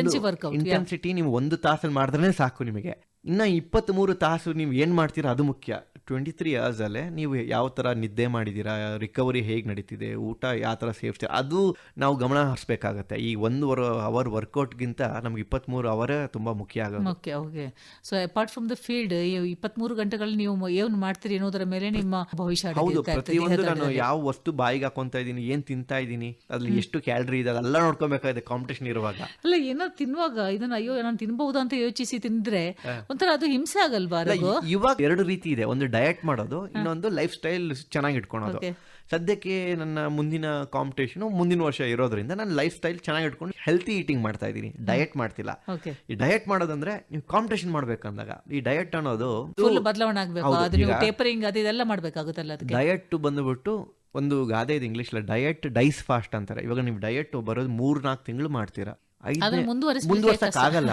ಇಂಟೆನ್ಸಿಟಿ ನೀವು ಒಂದು ತಾಸಲ್ಲಿ ಮಾಡಿದ್ರೆ ಸಾಕು ನಿಮಗೆ. ಇನ್ನ ಇಪ್ಪತ್ತ್ ಮೂರು ತಾಸು ನೀವು ಏನ್ ಮಾಡ್ತೀರಾ ಅದು ಮುಖ್ಯ. ಟ್ವೆಂಟಿ ತ್ರೀ ಅವರ್ಸ್ ಅಲ್ಲೇ ನೀವು ಯಾವ ಥರ ನಿದ್ದೆ ಮಾಡಿದ್ದೀರಾ ರಿಕವರಿ ಹೇಗೆ ನಡೀತಿದೆ ಊಟ ಯಾವ ಥರ ಸೇಫ್ಟಿ ಅದು ನಾವು ಗಮನ ಹರಿಸ್ಬೇಕಾಗತ್ತೆ. ಈ ಒಂದು ಅವರ್ ವರ್ಕೌಟ್ಗಿಂತ ನಮ್ಗೆ ಇಪ್ಪತ್ತ್ಮೂರು ಅವರೇ ತುಂಬ ಮುಖ್ಯ ಆಗುತ್ತೆ okay okay so apart from the field ಇಪ್ಪತ್ತ್ಮೂರು ಗಂಟೆಗಳಲ್ಲಿ ನೀವು ಏನು ಮಾಡ್ತೀರಿ ಅನ್ನೋದರ ಮೇಲೆ ನಿಮ್ಮ ಭವಿಷ್ಯ ಹೌದು ಪ್ರತಿಯೊಂದು ನಾನು ಯಾವ ವಸ್ತು ಬಾಯಿಗೆ ಹಾಕೊಂತ ಇದ್ದೀನಿ ಏನು ತಿಂತಾ ಇದ್ದೀನಿ ಅದ್ರಲ್ಲಿ ಎಷ್ಟು ಕ್ಯಾಲರಿ ಇದೆ ಅದೆಲ್ಲ ನೋಡ್ಕೊಬೇಕಾಗಿದೆ ಕಾಂಪಿಟೇಷನ್ ಇರುವಾಗ. ಅಲ್ಲ ಏನಾದ್ರು ತಿನ್ನುವಾಗ ಇದನ್ನ ಅಯ್ಯೋ ನಾನು ತಿನ್ಬಹುದು ಅಂತ ಯೋಚಿಸಿ ತಿಂದ್ರೆ ಒಂಥರ ಅದು ಹಿಂಸೆ ಆಗಲ್ವಾ ಇವಾಗ ಎರಡು ರೀತಿ ಇದೆ. ಒಂದು ಡಯಟ್ ಮಾಡೋದು ಇನ್ನೊಂದು ಲೈಫ್ ಸ್ಟೈಲ್ ಚೆನ್ನಾಗಿ ಇಟ್ಕೊಳೋದು. ಸದ್ಯಕ್ಕೆ ನನ್ನ ಮುಂದಿನ ಕಾಂಪಿಟೇಷನ್ ಮುಂದಿನ ವರ್ಷ ಇರೋದ್ರಿಂದ ನಾನು ಲೈಫ್ ಸ್ಟೈಲ್ ಚೆನ್ನಾಗಿ ಇಟ್ಕೊಂಡು ಹೆಲ್ತಿ ಈಟಿಂಗ್ ಮಾಡ್ತಾ ಇದ್ದೀನಿ. ಡಯಟ್ ಮಾಡ್ತಿಲ್ಲ. ಈ ಡಯಟ್ ಮಾಡೋದಂದ್ರೆ ನೀವು ಕಾಂಪಿಟೇಷನ್ ಮಾಡ್ಬೇಕಂದಾಗ ಈ ಡಯಟ್ ಅನ್ನೋದು ಬದಲಾವಣೆ ಆಗಬೇಕು. ಡಯಟ್ ಬಂದುಬಿಟ್ಟು ಒಂದು ಗಾದೆ ಇದೆ ಇಂಗ್ಲೀಷ್ ಡಯಟ್ ಡೈಸ್ ಫಾಸ್ಟ್ ಅಂತಾರೆ. ಇವಾಗ ನೀವು ಡಯಟ್ ಬರೋದು ಮೂರ್ ನಾಲ್ಕು ತಿಂಗಳು ಮಾಡ್ತೀರಾ. ಐದನೇ- ಅದನ್ನ ಮುಂದುವರ್ಸಕ್ ಆಗಲ್ಲ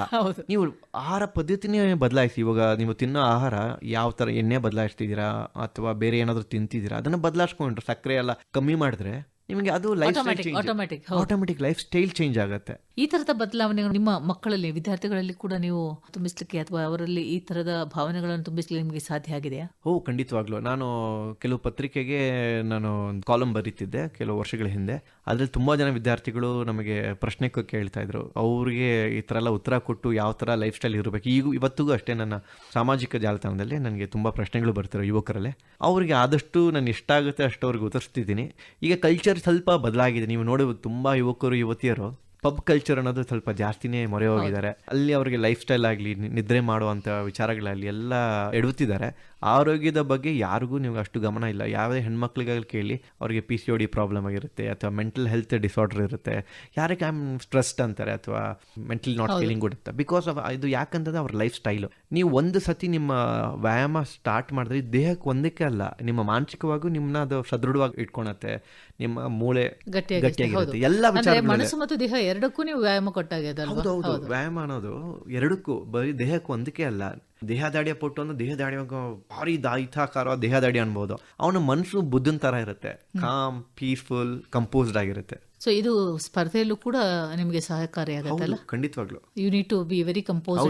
ನೀವು ಆಹಾರ ಪದ್ಧತಿನೇ ಬದಲಾಯಿಸಿ ಇವಾಗ ನೀವು ತಿನ್ನೋ ಆಹಾರ ಯಾವ ತರ ಎಣ್ಣೆ ಬದಲಾಯಿಸ್ತಿದ್ದೀರಾ ಅಥವಾ ಬೇರೆ ಏನಾದ್ರು ತಿಂತಿದ್ದೀರಾ ಅದನ್ನ ಬದಲಾಯಿಸ್ಕೊಂಡ್ರೆ ಸಕ್ಕರೆ ಎಲ್ಲ ಕಮ್ಮಿ ಮಾಡಿದ್ರೆ ನಿಮಗೆ ಅದು life automatic. Automatic lifestyle change ಆಗುತ್ತೆ. ಈ ತರದ ಬದಲಾವಣೆಗಳು ನಿಮ್ಮ ಮಕ್ಕಳಲ್ಲಿ ವಿದ್ಯಾರ್ಥಿಗಳಲ್ಲಿ ಕೂಡ ನೀವು ತುಂಬಿಸ್ಲಿಕ್ಕೆ ಅಥವಾ ಅವರಲ್ಲಿ ಈ ತರದ ಭಾವನೆಗಳನ್ನು ತುಂಬಿಸ್ಲಿಕ್ಕೆ ನಿಮಗೆ ಸಾಧ್ಯ ಆಗಿದೆಯಾ? ಓ ಖಂಡಿತವಾಗ್ಲು. ನಾನು ಕೆಲವು ಪತ್ರಿಕೆಗೆ ನಾನು ಒಂದು ಕಾಲಮ್ ಬರೀತಿದ್ದೆ ಕೆಲವು ವರ್ಷಗಳ ಹಿಂದೆ. ಅದ್ರಲ್ಲಿ ತುಂಬಾ ಜನ ವಿದ್ಯಾರ್ಥಿಗಳು ನಮಗೆ ಪ್ರಶ್ನೆ ಕೇಳ್ತಾ ಇದ್ರು. ಅವ್ರಿಗೆ ಈ ತರ ಎಲ್ಲ ಉತ್ತರ ಕೊಟ್ಟು ಯಾವ ತರ ಲೈಫ್ ಸ್ಟೈಲ್ ಇರಬೇಕು? ಈಗ ಇವತ್ತಿಗೂ ಅಷ್ಟೇ ನನ್ನ ಸಾಮಾಜಿಕ ಜಾಲತಾಣದಲ್ಲಿ ನನಗೆ ತುಂಬಾ ಪ್ರಶ್ನೆಗಳು ಬರ್ತಿರೋ ಯುವಕರಲ್ಲೇ. ಅವರಿಗೆ ಆದಷ್ಟು ನಾನು ಎಷ್ಟಾಗುತ್ತೆ ಅಷ್ಟು ಅವ್ರಿಗೆ ಉತ್ತರಿಸ್ತಿದ್ದೀನಿ. ಈಗ ಕಲ್ಚರ್ ಸ್ವಲ್ಪ ಬದಲಾಗಿದೆ. ನೀವು ನೋಡಬಹುದು ತುಂಬಾ ಯುವಕರು ಯುವತಿಯರು ಪಬ್ ಕಲ್ಚರ್ ಅನ್ನೋದು ಸ್ವಲ್ಪ ಜಾಸ್ತಿನೇ ಮೊರೆ ಹೋಗಿದ್ದಾರೆ. ಅಲ್ಲಿ ಅವರಿಗೆ ಲೈಫ್ ಸ್ಟೈಲ್ ಆಗಲಿ ನಿದ್ರೆ ಮಾಡುವಂಥ ವಿಚಾರಗಳಲ್ಲಿ ಎಲ್ಲ ಎಡುತ್ತಿದ್ದಾರೆ ಆರೋಗ್ಯದ ಬಗ್ಗೆ ಯಾರಿಗೂ ನೀವು ಅಷ್ಟು ಗಮನ ಇಲ್ಲ. ಯಾವುದೇ ಹೆಣ್ಮಕ್ಳಿಗಾಗಲಿ ಕೇಳಿ ಅವರಿಗೆ P C O D problem ಆಗಿರುತ್ತೆ ಅಥವಾ ಮೆಂಟಲ್ ಹೆಲ್ತ್ ಡಿಸಾರ್ಡರ್ ಇರುತ್ತೆ. ಯಾರಿಗೆ ಐ ಆಮ್ ಸ್ಟ್ರೆಸ್ಡ್ ಅಂತಾರೆ ಅಥವಾ ಮೆಂಟಲ್ ನಾಟ್ ಫೀಲಿಂಗ್ ಗುಡ್ ಅಂತ. ಬಿಕಾಸ್ ಆಫ್ ಇದು ಯಾಕಂತಂದ್ರೆ ಅವ್ರ ಲೈಫ್ ಸ್ಟೈಲು ನೀವು ಒಂದು ಸತಿ ನಿಮ್ಮ ವ್ಯಾಯಾಮ ಸ್ಟಾರ್ಟ್ ಮಾಡಿದ್ರೆ ದೇಹಕ್ಕೆ ಒಂದಕ್ಕೆ ಅಲ್ಲ ನಿಮ್ಮ ಮಾನಸಿಕವಾಗೂ ನಿಮ್ಮನ್ನ ಅದು ಸದೃಢವಾಗಿ ಇಟ್ಕೊಳತ್ತೆ. ನಿಮ್ಮ ಮೂಳೆ ಗಟ್ಟಿಯಾಗಿ ಗಟ್ಟಿಯಾಗಿರುತ್ತೆ. ಎಲ್ಲ ಮನಸ್ಸು ಮತ್ತು ದೇಹ ಎರಡಕ್ಕೂ ನೀವು ವ್ಯಾಯಾಮ ಹೌದು. ಹೌದು. ವ್ಯಾಯಾಮ ಅನ್ನೋದು ಎರಡಕ್ಕೂ ಬರೀ ದೇಹಕ್ಕೆ ಒಂದಕ್ಕೆ ಅಲ್ಲ. ದೇಹ ದಾಡಿಯ ಪಟ್ಟು ಅಂದ್ರೆ ದೇಹ ದಾಡಿ ಭಾರಿ ದಾಯಿತಾಕಾರ ದೇಹದಾಡಿ ಅನ್ಬೋದು. ಅವನ ಮನಸ್ಸು ಬುದ್ಧನ್ ತರ ಇರುತ್ತೆ. ಕಾಮ್ ಪೀಸ್ಫುಲ್ ಕಂಪೋಸ್ಡ್ ಆಗಿರುತ್ತೆ. ಸೊ ಇದು ಸ್ಪರ್ಧೆಯಲ್ಲೂ ಕೂಡ ನಿಮಗೆ ಸಹಕಾರಿಯಾಗುತ್ತಲ್ಲ ಖಂಡಿತವಾಗ್ಲು. You need to be very compose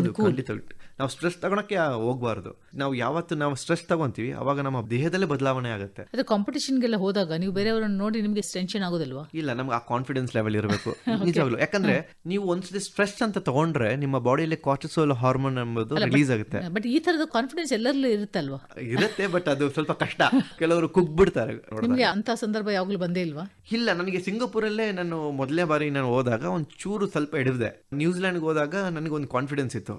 ನಾವು ಸ್ಟ್ರೆಸ್ ತಗೊಳಕ್ಕೆ ಹೋಗ್ಬಾರ್ದು. ನಾವು ಯಾವತ್ತು ನಾವು ಸ್ಟ್ರೆಸ್ ತಗೊಂತೀವಿ ಅವಾಗ ನಮ್ಮ ದೇಹದಲ್ಲೇ ಬದಲಾವಣೆ ಆಗುತ್ತೆ. ಅದು ಕಾಂಪಿಟೇಷನ್ಗೆಲ್ಲ ಹೋದಾಗ ನೀವು ಬೇರೆಯವರನ್ನು ನೋಡಿ ನಿಮಗೆ ಟೆನ್ಷನ್ ಆಗೋದಿಲ್ವಾ? ಇಲ್ಲ ನಮ್ಗೆ ಆ ಕಾನ್ಫಿಡೆನ್ಸ್ ಲೆವೆಲ್ ಇರಬೇಕು. ನಿಜವಾಗ್ಲು. ಯಾಕಂದ್ರೆ ನೀವು ಒಂದ್ಸತಿ ಸ್ಟ್ರೆಸ್ ಅಂತ ತಗೊಂಡ್ರೆ ನಿಮ್ಮ ಬಾಡಿಯಲ್ಲಿ ಕಾರ್ಟಿಸೋಲ್ ಹಾರ್ಮೋನ್ ಎಂಬುದು ರಿಲೀಸ್ ಆಗುತ್ತೆ. ಬಟ್ ಈ ತರದ ಕಾನ್ಫಿಡೆನ್ಸ್ ಎಲ್ಲರಲ್ಲೂ ಇರುತ್ತಲ್ವಾ? ಇರುತ್ತೆ ಬಟ್ ಅದು ಸ್ವಲ್ಪ ಕಷ್ಟ. ಕೆಲವರು ಕುಗ್ಬಿಡ್ತಾರೆ ಬಿಡ್ತಾರೆ ನಿಮ್ಗೆ ಅಂತ ಸಂದರ್ಭ ಯಾವಾಗ್ಲೂ ಬಂದೇ ಇಲ್ವಾ? ಇಲ್ಲ ನನಗೆ ಸಿಂಗಾಪುರಲ್ಲೇ ನಾನು ಮೊದಲನೇ ಬಾರಿ ನಾನು ಹೋದಾಗ ಒಂದು ಚೂರು ಸ್ವಲ್ಪ ಹಿಡಿದೆ. ನ್ಯೂಜಿಲ್ಯಾಂಡ್ಗೆ ಹೋದಾಗ ಒಂದು ಕಾನ್ಫಿಡೆನ್ಸ್ ಇತ್ತು.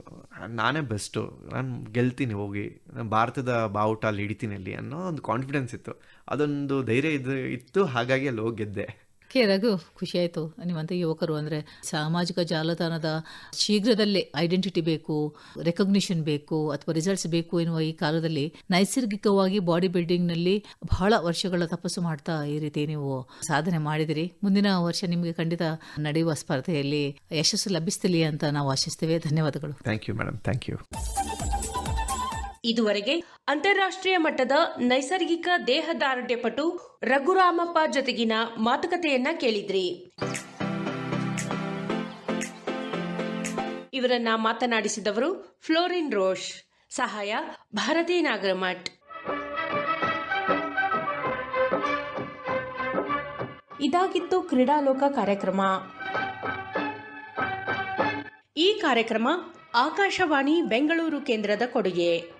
ನಾನೇ ಬೆಸ್ಟು. ನಾನು ಗೆಲ್ತೀನಿ ಹೋಗಿ. ನಾನು ಭಾರತದ ಬಾವುಟ ಅಲ್ಲಿ ಹಿಡಿತೀನಿ ಅಲ್ಲಿ ಅನ್ನೋ ಒಂದು ಕಾನ್ಫಿಡೆನ್ಸ್ ಇತ್ತು. ಅದೊಂದು ಧೈರ್ಯ ಇದು, ಇತ್ತು. ಹಾಗಾಗಿ ಅಲ್ಲಿ ಹೋಗಿ ಗೆದ್ದೆ. ಕೆ ರಘು ಖುಷಿ ಆಯ್ತು ನಿಮ್ಮಂತ ಯುವಕರು ಅಂದ್ರೆ ಸಾಮಾಜಿಕ ಜಾಲತಾಣದ ಶೀಘ್ರದಲ್ಲೇ ಐಡೆಂಟಿಟಿ ಬೇಕು ರೆಕಗ್ನಿಷನ್ ಬೇಕು ಅಥವಾ ರಿಸಲ್ಟ್ಸ್ ಬೇಕು ಎನ್ನುವ ಈ ಕಾಲದಲ್ಲಿ ನೈಸರ್ಗಿಕವಾಗಿ ಬಾಡಿ ಬಿಲ್ಡಿಂಗ್ನಲ್ಲಿ ಬಹಳ ವರ್ಷಗಳ ತಪಸ್ಸು ಮಾಡ್ತಾ ಈ ರೀತಿ ನೀವು ಸಾಧನೆ ಮಾಡಿದಿರಿ. ಮುಂದಿನ ವರ್ಷ ನಿಮಗೆ ಖಂಡಿತ ನಡೆಯುವ ಸ್ಪರ್ಧೆಯಲ್ಲಿ ಯಶಸ್ಸು ಲಭಿಸ್ತಿಲಿ ಅಂತ ನಾವು ಆಶಿಸ್ತೇವೆ. ಧನ್ಯವಾದಗಳು. Thank you madam thank you ಇದುವರೆಗೆ ಅಂತಾರಾಷ್ಟ್ರೀಯ ಮಟ್ಟದ ನೈಸರ್ಗಿಕ ದೇಹದಾರ್ಢ್ಯಪಟು ರಘುರಾಮಪ್ಪ ಜೊತೆಗಿನ ಮಾತುಕತೆಯನ್ನ ಕೇಳಿದ್ರಿ. ಇವರನ್ನ ಮಾತನಾಡಿಸಿದವರು ಫ್ಲೋರಿನ್ ರೋಷ್. ಸಹಾಯ ಭಾರತಿ ನಾಗರಮಠ್. ಇದಾಗಿತ್ತು ಕ್ರೀಡಾಲೋಕ ಕಾರ್ಯಕ್ರಮ. ಈ ಕಾರ್ಯಕ್ರಮ ಆಕಾಶವಾಣಿ ಬೆಂಗಳೂರು ಕೇಂದ್ರದ ಕೊಡುಗೆ.